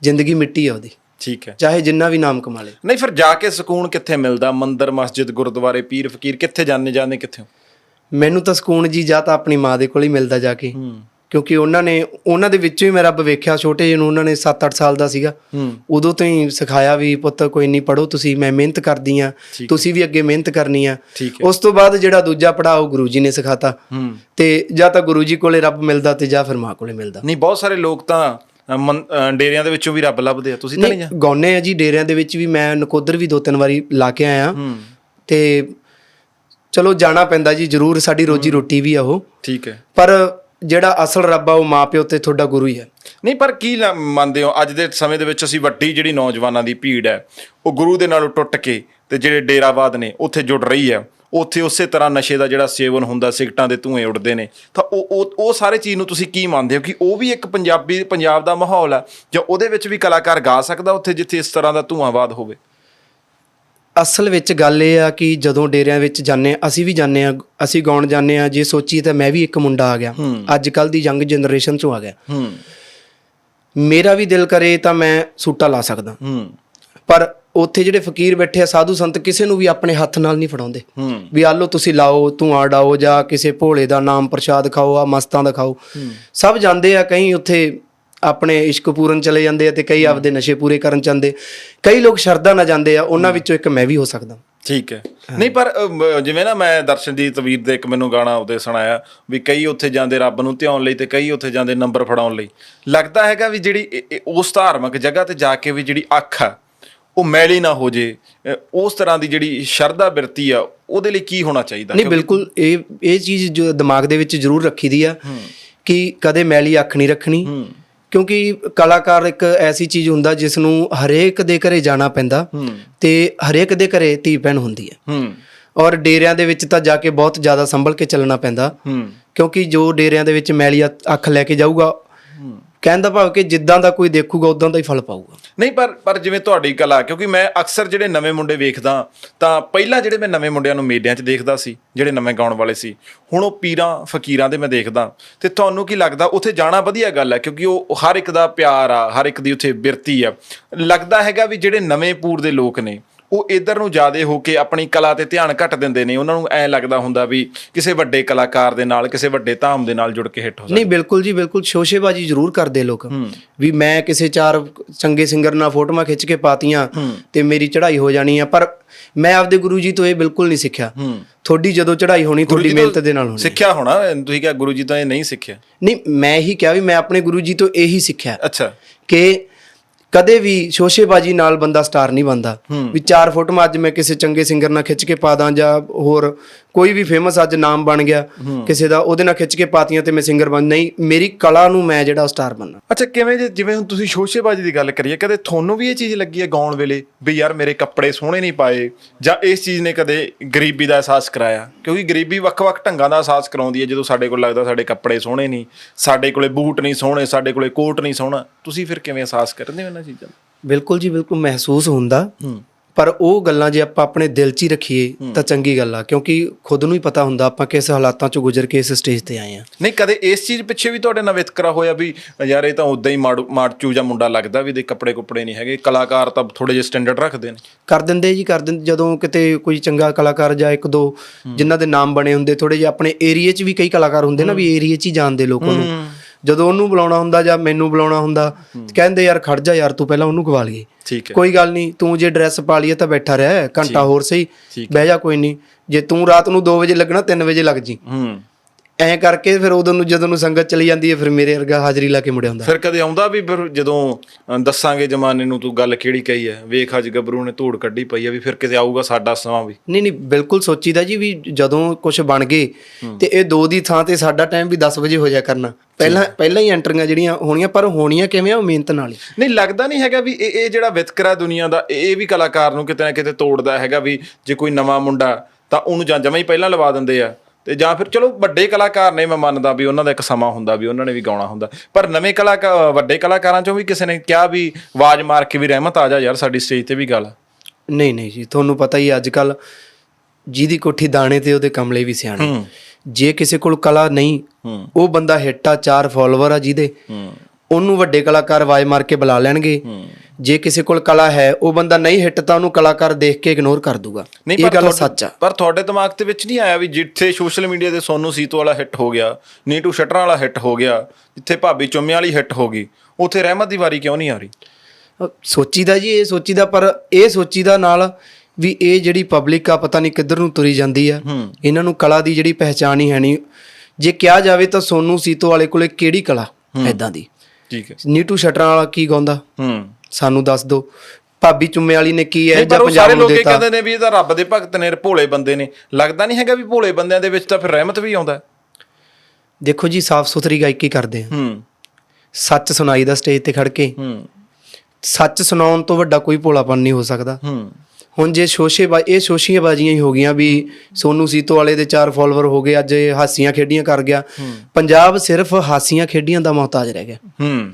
ਜ਼ਿੰਦਗੀ ਮਿੱਟੀ ਹੈ ਉਹਦੀ। ਠੀਕ ਹੈ। ਚਾਹੇ ਜਿੰਨਾ ਵੀ ਨਾਮ ਕਮਾ ਲੇ। ਨਹੀਂ ਫਿਰ ਜਾ ਕੇ ਸਕੂਨ ਕਿੱਥੇ ਮਿਲਦਾ? ਮੰਦਿਰ ਮਸਜਿਦ ਗੁਰਦੁਆਰੇ ਪੀਰ ਫਕੀਰ ਕਿੱਥੇ ਜਾਂਦੇ ਜਾਂਦੇ ਕਿੱਥੇ ਮੈਨੂੰ ਤਾਂ ਸਕੂਨ ਜੀ ਜਾਂ ਤਾਂ ਆਪਣੀ ਮਾਂ ਦੇ ਕੋਲ ਹੀ ਮਿਲਦਾ ਜਾ ਕੇ। ਕਿਉਂਕਿ ਉਹਨਾਂ ਨੇ ਉਹਨਾਂ ਦੇ ਵਿੱਚੋਂ ਹੀ ਮੈਂ ਰੱਬ ਵੇਖਿਆ ਛੋਟੇ ਜਿਹੇ ਨੂੰ ਉਹਨਾਂ ਨੇ 7-8 ਸਾਲ ਦਾ ਸੀਗਾ। ਉਦੋਂ ਤੋਂ ਹੀ ਸਿਖਾਇਆ ਵੀ ਪੁੱਤ ਕੋਈ ਨਹੀਂ ਪੜੋ ਤੁਸੀਂ ਮੈਂ ਮਿਹਨਤ ਕਰਦੀ ਆ। ਤੁਸੀਂ ਵੀ ਅੱਗੇ ਮਿਹਨਤ ਕਰਨੀ ਆ। ਉਸ ਤੋਂ ਬਾਅਦ ਜਿਹੜਾ ਦੂਜਾ ਉਹ ਗੁਰੂ ਜੀ ਨੇ ਸਿਖਾਤਾ। ਤੇ ਜਾਂ ਤਾਂ ਗੁਰੂ ਜੀ ਕੋਲੇ ਰੱਬ ਮਿਲਦਾ ਤੇ ਜਾਂ ਫਿਰ ਮਾਂ ਕੋਲੇ ਮਿਲਦਾ। ਨਹੀਂ ਬਹੁਤ ਸਾਰੇ ਲੋਕ ਤਾਂ ਡੇਰਿਆਂ ਦੇ ਵਿੱਚੋਂ ਵੀ ਰੱਬ ਲੱਭਦੇ ਆ। ਤੁਸੀਂ ਤਾਂ ਨਹੀਂ ਗਾਉਨੇ ਆ ਜੀ ਡੇਰਿਆਂ ਦੇ ਵਿੱਚ ਵੀ ਮੈਂ ਨਕੋਦਰ ਵੀ ਦੋ ਤਿੰਨ ਵਾਰੀ ਲਾ ਕੇ ਆਇਆ। ਤੇ ਚਲੋ ਜਾਣਾ ਪੈਂਦਾ ਜੀ ਜ਼ਰੂਰ ਸਾਡੀ ਰੋਜੀ ਰੋਟੀ ਵੀ ਆ ਉਹ। ਠੀਕ ਹੈ। ਪਰ ਜਿਹੜਾ ਅਸਲ ਰੱਬ ਆ ਉਹ ਮਾਪਿਓ ਤੇ ਤੁਹਾਡਾ ਗੁਰੂ ਹੀ ਹੈ। ਨਹੀਂ ਪਰ ਕੀ ਲ- ਮੰਨਦੇ ਹੋ ਅੱਜ ਦੇ ਸਮੇਂ ਦੇ ਵਿੱਚ ਅਸੀਂ ਵੱਡੀ ਜਿਹੜੀ ਨੌਜਵਾਨਾਂ ਦੀ ਭੀੜ ਹੈ ਉਹ ਗੁਰੂ ਦੇ ਨਾਲੋਂ ਟੁੱਟ ਕੇ ਤੇ ਜਿਹੜੇ ਡੇਰਾਵਾਦ ਨੇ ਉੱਥੇ ਜੁੜ ਰਹੀ ਹੈ। ਉੱਥੇ ਉਸੇ ਤਰ੍ਹਾਂ ਨਸ਼ੇ ਦਾ ਜਿਹੜਾ ਸੇਵਨ ਹੁੰਦਾ ਸਿਗਟਾਂ ਦੇ ਧੂਏ ਉੱਡਦੇ ਨੇ। ਤਾਂ ਉਹ ਉਹ ਉਹ ਸਾਰੇ ਚੀਜ਼ ਨੂੰ ਤੁਸੀਂ ਕੀ ਮੰਨਦੇ ਹੋ ਕਿ ਉਹ ਵੀ ਇੱਕ ਪੰਜਾਬੀ ਪੰਜਾਬ ਦਾ ਮਾਹੌਲ ਹੈ ਜਾਂ ਉਹਦੇ ਵਿੱਚ ਵੀ ਕਲਾਕਾਰ ਗਾ ਸਕਦਾ ਉੱਥੇ ਜਿੱਥੇ ਇਸ ਤਰ੍ਹਾਂ ਦਾ ਧੂਆਂਵਾਦ ਹੋਵੇ? ਅਸਲ ਵਿੱਚ ਗੱਲ ਇਹ ਆ ਕਿ ਜਦੋਂ ਡੇਰਿਆਂ ਵਿੱਚ ਜਾਂਦੇ ਅਸੀਂ ਵੀ ਜਾਂਦੇ ਆ ਅਸੀਂ ਗਾਉਣ ਜਾਂਦੇ ਆ ਜੇ ਸੋਚੀਏ ਤਾਂ ਮੈਂ ਵੀ ਇੱਕ ਮੁੰਡਾ ਆ ਗਿਆ। ਅੱਜ ਕੱਲ ਦੀ ਯੰਗ ਜਨਰੇਸ਼ਨ ਚੋਂ ਆ ਗਿਆ। ਮੇਰਾ ਵੀ ਦਿਲ ਕਰੇ ਤਾਂ ਮੈਂ ਸੂਟਾ ਲਾ ਸਕਦਾ। ਪਰ ਉੱਥੇ ਜਿਹੜੇ ਫਕੀਰ ਬੈਠੇ ਆ ਸਾਧੂ ਸੰਤ ਕਿਸੇ ਨੂੰ ਵੀ ਆਪਣੇ ਹੱਥ ਨਾਲ ਨਹੀਂ ਫੜਾਉਂਦੇ। ਵੀ ਆਲੋ ਤੁਸੀਂ ਲਾਓ ਧੂਆਂ ਡਾਓ ਜਾਂ ਕਿਸੇ ਭੋਲੇ ਦਾ ਨਾਮ ਪ੍ਰਸ਼ਾਦ ਖਾਓ ਆ ਮਸਤਾਂ ਦਾ ਖਾਓ। ਸਭ ਜਾਂਦੇ ਆ ਕਈ ਉੱਥੇ ਆਪਣੇ ਇਸ਼ਕ ਪੂਰਨ ਚਲੇ ਜਾਂਦੇ ਆ ਤੇ ਕਈ ਆਪਦੇ ਨਸ਼ੇ ਪੂਰੇ ਕਰਨ ਚਾਹੁੰਦੇ ਕਈ ਲੋਕ ਸ਼ਰਧਾ ਨਾਲ ਜਾਂਦੇ ਆ ਉਹਨਾਂ ਵਿੱਚੋਂ ਇੱਕ ਮੈਂ ਵੀ ਹੋ ਸਕਦਾ। ਠੀਕ ਹੈ। ਨਹੀਂ ਪਰ ਜਿਵੇਂ ਨਾ ਮੈਂ ਦਰਸ਼ਨਜੀਤ ਵੀਰ ਦੇ ਇੱਕ ਮੈਨੂੰ ਗਾਣਾ ਉਹਦੇ ਸੁਣਾਇਆ ਵੀ ਕਈ ਉੱਥੇ ਜਾਂਦੇ ਰੱਬ ਨੂੰ ਧਿਆਉਣ ਲਈ ਤੇ ਕਈ ਉੱਥੇ ਜਾਂਦੇ ਨੰਬਰ ਫੜਾਉਣ ਲਈ। ਲੱਗਦਾ ਹੈਗਾ ਵੀ ਜਿਹੜੀ ਇਹ- ਇਹ ਉਸ ਧਾਰਮਿਕ ਜਗ੍ਹਾ ਤੇ ਜਾ ਕੇ ਵੀ ਜਿਹੜੀ ਅੱਖ ਆ ਉਹ ਮੈਲੀ ਨਾ ਹੋ ਜੇ। ਅ, ਉਸ ਤਰ੍ਹਾਂ ਦੀ ਜਿਹੜੀ ਸ਼ਰਧਾ ਬਿਰਤੀ ਆ ਉਹਦੇ ਲਈ ਕੀ ਹੋਣਾ ਚਾਹੀਦਾ? ਨਹੀਂ ਬਿਲਕੁਲ ਇਹ ਇਹ ਚੀਜ਼ ਜੋ ਦਿਮਾਗ ਦੇ ਵਿੱਚ ਜ਼ਰੂਰ ਰੱਖੀ ਦੀ ਆ ਕਿ ਕਦੇ ਮੈਲੀ ਅੱਖ ਨਹੀਂ ਰੱਖਣੀ। ਕਿਉਂਕਿ ਕਲਾਕਾਰ ਇੱਕ ਐਸੀ ਚੀਜ਼ ਹੁੰਦਾ ਜਿਸ ਨੂੰ ਹਰੇਕ ਦੇ ਘਰੇ ਜਾਣਾ ਪੈਂਦਾ ਤੇ ਹਰੇਕ ਦੇ ਘਰੇ ਧੀ ਭੈਣ ਹੁੰਦੀ ਹੈ। ਔਰ ਡੇਰਿਆਂ ਦੇ ਵਿੱਚ ਤਾਂ ਜਾ ਕੇ ਬਹੁਤ ਜ਼ਿਆਦਾ ਸੰਭਲ ਕੇ ਚੱਲਣਾ ਪੈਂਦਾ ਕਿਉਂਕਿ ਜੋ ਡੇਰਿਆਂ ਦੇ ਵਿੱਚ ਮੈਲੀ ਅੱਖ- ਅੱਖ ਲੈ ਕੇ ਜਾਊਗਾ ਕਹਿੰਦਾ ਭਾਵ ਕਿ ਜਿੱਦਾਂ ਦਾ ਕੋਈ ਦੇਖੂਗਾ, ਉਦਾਂ ਦਾ ਹੀ ਫਲ ਪਾਊਗਾ। ਨਹੀਂ, ਪਰ ਪਰ ਜਿਵੇਂ ਤੁਹਾਡੀ ਕਲਾ, ਕਿਉਂਕਿ ਮੈਂ ਅਕਸਰ ਜਿਹੜੇ ਨਵੇਂ ਮੁੰਡੇ ਵੇਖਦਾ, ਤਾਂ ਪਹਿਲਾਂ ਜਿਹੜੇ ਮੈਂ ਨਵੇਂ ਮੁੰਡਿਆਂ ਨੂੰ ਮੇਲਿਆਂ 'ਚ ਦੇਖਦਾ ਸੀ, ਜਿਹੜੇ ਨਵੇਂ ਗਾਉਣ ਵਾਲੇ ਸੀ, ਹੁਣ ਉਹ ਪੀਰਾਂ, ਫਕੀਰਾਂ ਦੇ ਮੈਂ ਦੇਖਦਾ। ਤੇ ਤੁਹਾਨੂੰ ਕੀ ਲੱਗਦਾ, ਉੱਥੇ ਜਾਣਾ ਵਧੀਆ ਗੱਲ ਹੈ? ਕਿਉਂਕਿ ਉਹ ਹਰ ਇੱਕ ਦਾ ਪਿਆਰ ਆ, ਹਰ ਇੱਕ ਦੀ ਉੱਥੇ ਬਿਰਤੀ ਆ। ਲੱਗਦਾ ਹੈਗਾ ਵੀ ਜਿਹੜੇ ਨਵੇਂ ਪੂਰ ਦੇ ਲੋਕ ਨੇ ਉਹ ਇਧਰ ਨੂੰ ਜ਼ਿਆਦੇ ਹੋ ਕੇ ਆਪਣੀ ਕਲਾ ਤੇ ਧਿਆਨ ਘੱਟ ਦਿੰਦੇ ਨੇ। ਉਹਨਾਂ ਨੂੰ ਐ ਲੱਗਦਾ ਹੁੰਦਾ ਵੀ ਕਿਸੇ ਵੱਡੇ ਕਲਾਕਾਰ ਦੇ ਨਾਲ ਕਿਸੇ ਵੱਡੇ ਧਾਮ ਦੇ ਨਾਲ ਜੁੜ ਕੇ ਹਿੱਟ ਹੋ ਨਹੀਂ ਬਿਲਕੁਲ ਜੀ ਬਿਲਕੁਲ ਸ਼ੋਸ਼ੇਬਾਜੀ ਜ਼ਰੂਰ ਕਰਦੇ ਲੋਕ। ਵੀ ਮੈਂ ਕਿਸੇ ਚਾਰ ਚੰਗੇ ਸਿੰਗਰ ਨਾਲ ਫੋਟੋਆਂ ਖਿੱਚ ਕੇ ਪਾਤੀਆਂ ਤੇ ਮੇਰੀ ਚੜ੍ਹਾਈ ਹੋ ਜਾਣੀ ਆ ਪਰ ਮੈਂ ਆਪਦੇ ਗੁਰੂ ਜੀ ਤੋਂ ਇਹ ਬਿਲਕੁਲ ਨਹੀਂ ਸਿੱਖਿਆ। ਤੁਹਾਡੀ ਜਦੋਂ ਚੜ੍ਹਾਈ ਹੋਣੀ ਤੁਹਾਡੀ ਮਿਹਨਤ ਦੇ ਨਾਲ ਹੋਣੀ। ਸਿੱਖਿਆ ਹੋਣਾ ਤੁਸੀਂ ਕਿਹਾ ਗੁਰੂ ਜੀ ਤਾਂ ਇਹ ਨਹੀਂ ਸਿੱਖਿਆ। ਨਹੀਂ ਮੈਂ ਹੀ ਕਿਹਾ ਵੀ ਮੈਂ ਆਪਣੇ ਗੁਰੂ ਜੀ ਤੋਂ ਇਹੀ ਸਿੱਖਿਆ। ਅੱਛਾ। ਕਿ ਕਦੇ ਵੀ ਸ਼ੋਸ਼ੇਬਾਜੀ ਨਾਲ ਬੰਦਾ ਸਟਾਰ ਨਹੀਂ ਬਣਦਾ। ਵੀ ਚਾਰ ਫੋਟੋਆਂ ਅੱਜ ਮੈਂ ਕਿਸੇ ਚੰਗੇ ਸਿੰਗਰ ਨਾਲ ਖਿੱਚ ਕੇ ਪਾ ਦਾਂ ਜਾਂ ਹੋਰ ਕੋਈ ਵੀ ਫੇਮਸ ਅੱਜ ਨਾਮ ਬਣ ਗਿਆ ਕਿਸੇ ਦਾ ਉਹਦੇ ਨਾਲ ਖਿੱਚ ਕੇ ਪਾਤੀਆਂ ਤੇ ਮੈਂ ਸਿੰਗਰ ਬਣ ਨਹੀਂ ਮੇਰੀ ਕਲਾ ਨੂੰ ਮੈਂ ਜਿਹੜਾ ਸਟਾਰ ਬਣਨਾ। ਅੱਛਾ ਕਿਵੇਂ ਜੇ ਜਿਵੇਂ ਹੁਣ ਤੁਸੀਂ ਸ਼ੋਸ਼ੇਬਾਜ਼ੀ ਦੀ ਗੱਲ ਕਰੀਏ ਕਦੇ ਤੁਹਾਨੂੰ ਵੀ ਇਹ ਚੀਜ਼ ਲੱਗੀ ਹੈ ਗਾਉਣ ਵੇਲੇ ਵੀ ਯਾਰ ਮੇਰੇ ਕੱਪੜੇ ਸੋਹਣੇ ਨਹੀਂ ਪਾਏ ਜਾਂ ਇਸ ਚੀਜ਼ ਨੇ ਕਦੇ ਗਰੀਬੀ ਦਾ ਅਹਿਸਾਸ ਕਰਾਇਆ? ਕਿਉਂਕਿ ਗਰੀਬੀ ਵੱਖ-ਵੱਖ ਢੰਗਾਂ ਦਾ ਅਹਿਸਾਸ ਕਰਾਉਂਦੀ ਹੈ ਜਦੋਂ ਸਾਡੇ ਕੋਲ ਲੱਗਦਾ ਸਾਡੇ ਕੱਪੜੇ ਸੋਹਣੇ ਨਹੀਂ ਸਾਡੇ ਕੋਲੇ ਬੂਟ ਨਹੀਂ ਸੋਹਣੇ ਸਾਡੇ ਕੋਲੇ ਕੋਟ ਨਹੀਂ ਸੋਹਣਾ। ਤੁਸੀਂ ਫਿਰ ਕਿਵੇਂ ਅਹਿਸਾਸ ਕਰਦੇ ਹੋ ਇਹਨਾਂ ਚੀਜ਼ਾਂ ਦਾ? ਬਿਲਕੁਲ ਜੀ ਬਿਲਕੁਲ ਮਹਿਸੂਸ ਹੁੰਦਾ। ਪਰ ਉਹ ਗੱਲਾਂ ਜੇ ਆਪਾਂ ਆਪਣੇ ਦਿਲ 'ਚ ਹੀ ਰੱਖੀਏ ਤਾਂ ਚੰਗੀ ਗੱਲ ਆ ਕਿਉਂਕਿ ਖੁਦ ਨੂੰ ਹੀ ਪਤਾ ਹੁੰਦਾ ਆਪਾਂ ਕਿਸ ਹਾਲਾਤਾਂ 'ਚੋਂ ਗੁਜ਼ਰ ਕੇ ਇਸ ਸਟੇਜ ਤੇ ਆਏ ਆ ਨਹੀਂ ਕਦੇ ਇਸ ਚੀਜ਼ ਪਿੱਛੇ ਵੀ ਤੁਹਾਡੇ ਨਾਲ ਵਿਤਕਰਾ ਹੋਇਆ ਵੀ ਯਾਰ ਇਹ ਤਾਂ ਉਦਾਂ ਹੀ ਮਾੜਚੂ ਜਾਂ ਮੁੰਡਾ ਲੱਗਦਾ ਵੀ ਦੇ ਕੱਪੜੇ ਕੁੱਪੜੇ ਨਹੀਂ ਹੈਗੇ ਕਲਾਕਾਰ ਤਾਂ ਥੋੜੇ ਜਿਹੇ ਸਟੈਂਡਰਡ ਰੱਖਦੇ ਨੇ। ਕਰ ਦਿੰਦੇ ਜੀ ਕਰ ਦਿੰਦੇ ਜਦੋਂ ਕਿਤੇ ਕੋਈ ਚੰਗਾ ਕਲਾਕਾਰ ਜਾਂ ਇੱਕ ਦੋ ਜਿਨ੍ਹਾਂ ਦੇ ਨਾਮ ਬਣੇ ਹੁੰਦੇ ਥੋੜੇ ਜਿਹਾ ਆਪਣੇ ਏਰੀਏ 'ਚ ਵੀ ਕਈ ਕਲਾਕਾਰ ਹੁੰਦੇ ਨਾ ਵੀ ਏਰੀਏ 'ਚ ਹੀ ਜਾਣਦੇ ਲੋਕ ਉਹਨੂੰ। ਜਦੋਂ ਉਹਨੂੰ ਬੁਲਾਉਣਾ ਹੁੰਦਾ ਜਾਂ ਮੈਨੂੰ ਬੁਲਾਉਣਾ ਹੁੰਦਾ ਕਹਿੰਦੇ ਯਾਰ ਖੜ ਜਾ ਯਾਰ ਤੂੰ ਪਹਿਲਾਂ ਉਹਨੂੰ ਗਵਾ ਲਈਏ। ਠੀਕ ਹੈ। ਕੋਈ ਗੱਲ ਨਹੀਂ ਤੂੰ ਜੇ ਡਰੈਸ ਪਾ ਲਈਏ ਤਾਂ ਬੈਠਾ ਰਹਿ ਘੰਟਾ ਹੋਰ ਸਹੀ ਬਹਿ ਜਾ ਕੋਈ ਨਹੀਂ। ਜੇ ਤੂੰ ਰਾਤ ਨੂੰ 2 ਵਜੇ ਲੱਗਣਾ 3 ਵਜੇ ਲੱਗ ਜੀ। ਹੂੰ। ਐਂ ਕਰਕੇ ਫਿਰ ਉਦੋਂ ਨੂੰ ਜਦੋਂ ਨੂੰ ਸੰਗਤ ਚਲੀ ਜਾਂਦੀ ਹੈ ਫਿਰ ਮੇਰੇ ਵਰਗਾ ਹਾਜ਼ਰੀ ਲਾ ਕੇ ਮੁੜਿਆ ਹੁੰਦਾ। ਫਿਰ ਕਦੇ ਆਉਂਦਾ ਵੀ ਫਿਰ ਜਦੋਂ ਅ, ਦੱਸਾਂਗੇ ਜਮਾਨੇ ਨੂੰ ਤੂੰ ਗੱਲ ਕਿਹੜੀ ਕਹੀ ਹੈ? ਵੇਖ ਅੱਜ ਗੱਭਰੂ ਨੇ ਧੂੜ ਕੱਢੀ ਪਈ ਹੈ ਵੀ ਫਿਰ ਕਿਤੇ ਆਊਗਾ ਸਾਡਾ ਸਮਾਂ ਵੀ। ਨਹੀਂ ਨਹੀਂ ਬਿਲਕੁਲ ਸੋਚੀਦਾ ਜੀ ਵੀ ਜਦੋਂ ਕੁਝ ਬਣ ਗਏ ਤੇ ਇਹ ਦੋ ਦੀ ਥਾਂ ਤੇ ਸਾਡਾ ਟਾਈਮ ਵੀ 10 ਵਜੇ ਹੋ ਜਾ ਕਰਨਾ। ਪਹਿਲਾਂ ਪਹਿਲਾਂ ਹੀ ਐਂਟਰੀਆਂ ਜਿਹੜੀਆਂ ਹੋਣੀਆਂ ਪਰ ਹੋਣੀਆਂ ਕਿਵੇਂ ਆ ਉਹ ਮਿਹਨਤ ਨਾਲ ਹੀ। ਨਹੀਂ ਲੱਗਦਾ ਨਹੀਂ ਹੈਗਾ ਵੀ ਇਹ ਇਹ ਜਿਹੜਾ ਵਿਤਕਰਾ ਦੁਨੀਆ ਦਾ ਇਹ ਇਹ ਵੀ ਕਲਾਕਾਰ ਨੂੰ ਕਿਤੇ ਨਾ ਕਿਤੇ ਤੋੜਦਾ ਹੈਗਾ ਵੀ ਜੇ ਕੋਈ ਨਵਾਂ ਮੁੰਡਾ ਤਾਂ ਉਹਨੂੰ ਜਾਂ ਜਮਾਂ ਹੀ ਪਹਿਲਾਂ ਲਵਾ ਦਿੰਦੇ ਆ। ਤੇ ਜਾਂ ਫਿਰ ਚਲੋ ਵੱਡੇ ਕਲਾਕਾਰ ਨੇ ਮੈਂ ਮੰਨਦਾ ਵੀ ਉਹਨਾਂ ਦਾ ਇੱਕ ਸਮਾਂ ਹੁੰਦਾ ਵੀ ਉਹਨਾਂ ਨੇ ਵੀ ਗਾਉਣਾ ਹੁੰਦਾ। ਪਰ ਨਵੇਂ ਕਲਾਕਾਰ ਵੱਡੇ ਕਲਾਕਾਰਾਂ ਚੋਂ ਵੀ ਕਿਸੇ ਨੇ ਕਿਹਾ ਵੀ ਆਵਾਜ਼ ਮਾਰ ਕੇ ਵੀ ਰਹਿਮਤ ਆ ਜਾ ਯਾਰ ਸਾਡੀ ਸਟੇਜ ਤੇ ਵੀ ਗੱਲ। ਨਹੀਂ ਨਹੀਂ ਜੀ ਤੁਹਾਨੂੰ ਪਤਾ ਹੀ ਅੱਜ ਕੱਲ ਜਿਹਦੀ ਕੋਠੀ ਦਾਣੇ ਤੇ ਉਹਦੇ ਕਮਲੇ ਵੀ ਸਿਆਣੇ। ਜੇ ਕਿਸੇ ਕੋਲ ਕਲਾ ਨਹੀਂ ਉਹ ਬੰਦਾ ਹਿੱਟ ਚਾਰ ਫਾਲੋਅਰ ਆ ਜਿਹਦੇ। ਉਹਨੂੰ ਵੱਡੇ ਕਲਾਕਾਰ ਆਵਾਜ਼ ਮਾਰ ਕੇ ਬੁਲਾ ਲੈਣਗੇ। ਜੇ ਕਿਸੇ ਕੋਲ ਕਲਾ ਹੈ ਉਹ ਬੰਦਾ ਨਹੀਂ ਹਿੱਟ ਤਾਂ ਉਹਨੂੰ ਕਲਾਕਾਰ ਦੇਖ ਕੇ ਇਗਨੋਰ ਕਰ ਦੂਗਾ। ਇਹ ਗੱਲ ਸੱਚ ਆ। ਪਰ ਤੁਹਾਡੇ ਦਿਮਾਗ ਦੇ ਵਿੱਚ ਨਹੀਂ ਆਇਆ ਵੀ ਜਿੱਥੇ ਸੋਸ਼ਲ ਮੀਡੀਆ ਤੇ ਸੋਨੂ ਸੀਤੋ ਵਾਲਾ ਹਿੱਟ ਹੋ ਗਿਆ ਨੀਟੂ ਸ਼ਟਰਾਂ ਵਾਲਾ ਹਿੱਟ ਹੋ ਗਿਆ ਜਿੱਥੇ ਭਾਬੀ ਚੁੰਮੇ ਵਾਲੀ ਹਿੱਟ ਹੋ ਗਈ ਉੱਥੇ ਰਹਿਮਤ ਦੀ ਵਾਰੀ ਕਿਉਂ ਨਹੀਂ ਆ ਰਹੀ? ਸੋਚੀਦਾ ਜੀ ਇਹ ਸੋਚੀਦਾ ਪਰ ਇਹ ਸੋਚੀਦਾ ਨਾਲ ਵੀ ਇਹ ਜਿਹੜੀ ਪਬਲਿਕ ਆ ਪਤਾ ਨਹੀਂ ਕਿੱਧਰ ਨੂੰ ਤੁਰੀ ਜਾਂਦੀ ਆ। ਇਹਨਾਂ ਨੂੰ ਕਲਾ ਦੀ ਜਿਹੜੀ ਪਹਿਚਾਣ ਹੀ ਹੈ ਨਹੀਂ। ਜੇ ਕਿਹਾ ਜਾਵੇ ਤਾਂ ਸੋਨੂ ਸੀਤੋ ਵਾਲੇ ਕੋਲੇ ਕਿਹੜੀ ਕਲਾ ਐਦਾਂ ਦੀ? ਠੀਕ ਹੈ। ਨੀਟੂ ਸ਼ਟਰਾਂ ਵਾਲਾ ਕੀ ਗਾਉਂਦਾ? ਹੂੰ। ਸਾਨੂੰ ਦੱਸ ਦਿਓ। ਭਾਬੀ ਚੁੰਮੇ ਵਾਲੀ ਨੇ ਕੀ ਹੈ ਨਹੀਂ ਜਾਂ ਪਰ ਉਹ ਸਾਰੇ ਪੰਜਾਬ ਨੂੰ ਲੋਕ ਇਹ ਦਿੱਤਾ? ਕਹਿੰਦੇ ਨੇ ਵੀ ਇਹ ਤਾਂ ਰੱਬ ਦੇ ਭਗਤ ਨੇ ਭੋਲੇ ਬੰਦੇ ਨੇ। ਲੱਗਦਾ ਨਹੀਂ ਹੈਗਾ ਵੀ ਭੋਲੇ ਬੰਦਿਆਂ ਦੇ ਵਿੱਚ ਤਾਂ ਫਿਰ ਰਹਿਮਤ ਵੀ ਆਉਂਦਾ। ਦੇਖੋ ਜੀ ਸਾਫ਼ ਸੁਥਰੀ ਗਾਇਕੀ ਕਰਦੇ ਆ। ਹੂੰ। ਸੱਚ ਸੁਣਾਈ ਦਾ ਸਟੇਜ ਤੇ ਖੜ ਕੇ। ਹੂੰ। ਸੱਚ ਸੁਣਾਉਣ ਤੋਂ ਵੱਡਾ ਕੋਈ ਭੋਲਾਪਨ ਨਹੀਂ ਹੋ ਸਕਦਾ। ਹੂੰ। ਹੁਣ ਜੇ ਸ਼ੋਸ਼ੇ ਇਹ ਸ਼ੋਸ਼ੀਆਂ ਬਾਜੀਆਂ ਹੀ ਹੋ ਗਈਆਂ ਵੀ ਸੋਨੂ ਸੀਤੋ ਵਾਲੇ ਦੇ ਚਾਰ ਫਾਲੋਅਰ ਹੋ ਗਏ ਅੱਜ ਇਹ ਹਾਸੀਆਂ ਖੇਡੀਆਂ ਕਰ ਗਿਆ। ਪੰਜਾਬ ਸਿਰਫ ਹਾਸੀਆਂ ਖੇਡੀਆਂ ਦਾ ਮੁਹਤਾਜ ਰਹਿ ਗਿਆ। ਹੂੰ।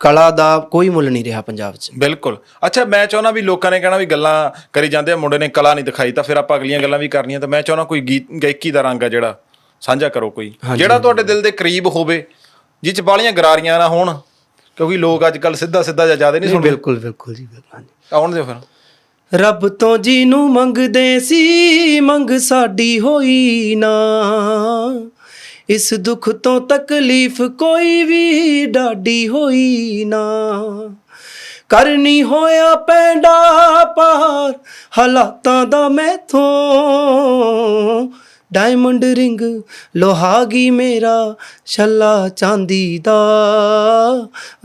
ਕਲਾ ਦਾ ਕੋਈ ਮੁੱਲ ਨਹੀਂ ਰਿਹਾ ਪੰਜਾਬ 'ਚ। ਬਿਲਕੁਲ। ਅੱਛਾ ਮੈਂ ਚਾਹੁੰਦਾ ਵੀ ਲੋਕਾਂ ਨੇ ਕਹਿਣਾ ਵੀ ਗੱਲਾਂ ਕਰੀ ਜਾਂਦੇ ਆ ਮੁੰਡੇ ਨੇ ਕਲਾ ਨਹੀਂ ਦਿਖਾਈ ਤਾਂ ਫਿਰ ਆਪਾਂ ਅਗਲੀਆਂ ਗੱਲਾਂ ਵੀ ਕਰਨੀਆਂ ਤਾਂ ਮੈਂ ਚਾਹੁੰਦਾ ਕੋਈ ਗੀਤ ਗਾਇਕੀ ਦਾ ਰੰਗ ਆ ਜਿਹੜਾ ਸਾਂਝਾ ਕਰੋ ਕੋਈ। ਜਿਹੜਾ ਤੁਹਾਡੇ ਦਿਲ ਦੇ ਕਰੀਬ ਹੋਵੇ ਜਿਹ ਚ ਬਾਲੀਆਂ ਗਰਾਰੀਆਂ ਨਾ ਹੋਣ ਕਿਉਂਕਿ ਲੋਕ ਅੱਜ ਕੱਲ ਸਿੱਧਾ ਸਿੱਧਾ ਜਾਂ ਜ਼ਿਆਦਾ ਨਹੀਂ ਸੁਣਦੇ। ਬਿਲਕੁਲ ਬਿਲਕੁਲ ਜੀ ਹਾਂਜੀ। ਆਉਣ ਦਿਓ ਫਿਰ। ਰੱਬ ਤੋਂ ਜੀ ਨੂੰ ਮੰਗਦੇ ਸੀ ਮੰਗ ਸਾਡੀ ਹੋਈ ਨਾ। ਇਸ ਦੁੱਖ ਤੋਂ ਤਕਲੀਫ ਕੋਈ ਵੀ ਡਾਡੀ ਹੋਈ ਨਾ। ਕਰਨੀ ਹੋਇਆ ਪੈਂਡਾ ਪਾਰ ਹਾਲਾਤਾਂ ਦਾ ਮੈਥੋਂ ਡਾਇਮੰਡ ਰਿੰਗ ਲੋਹਾਗੀ ਮੇਰਾ, ਛੱਲਾ ਚਾਂਦੀ ਦਾ।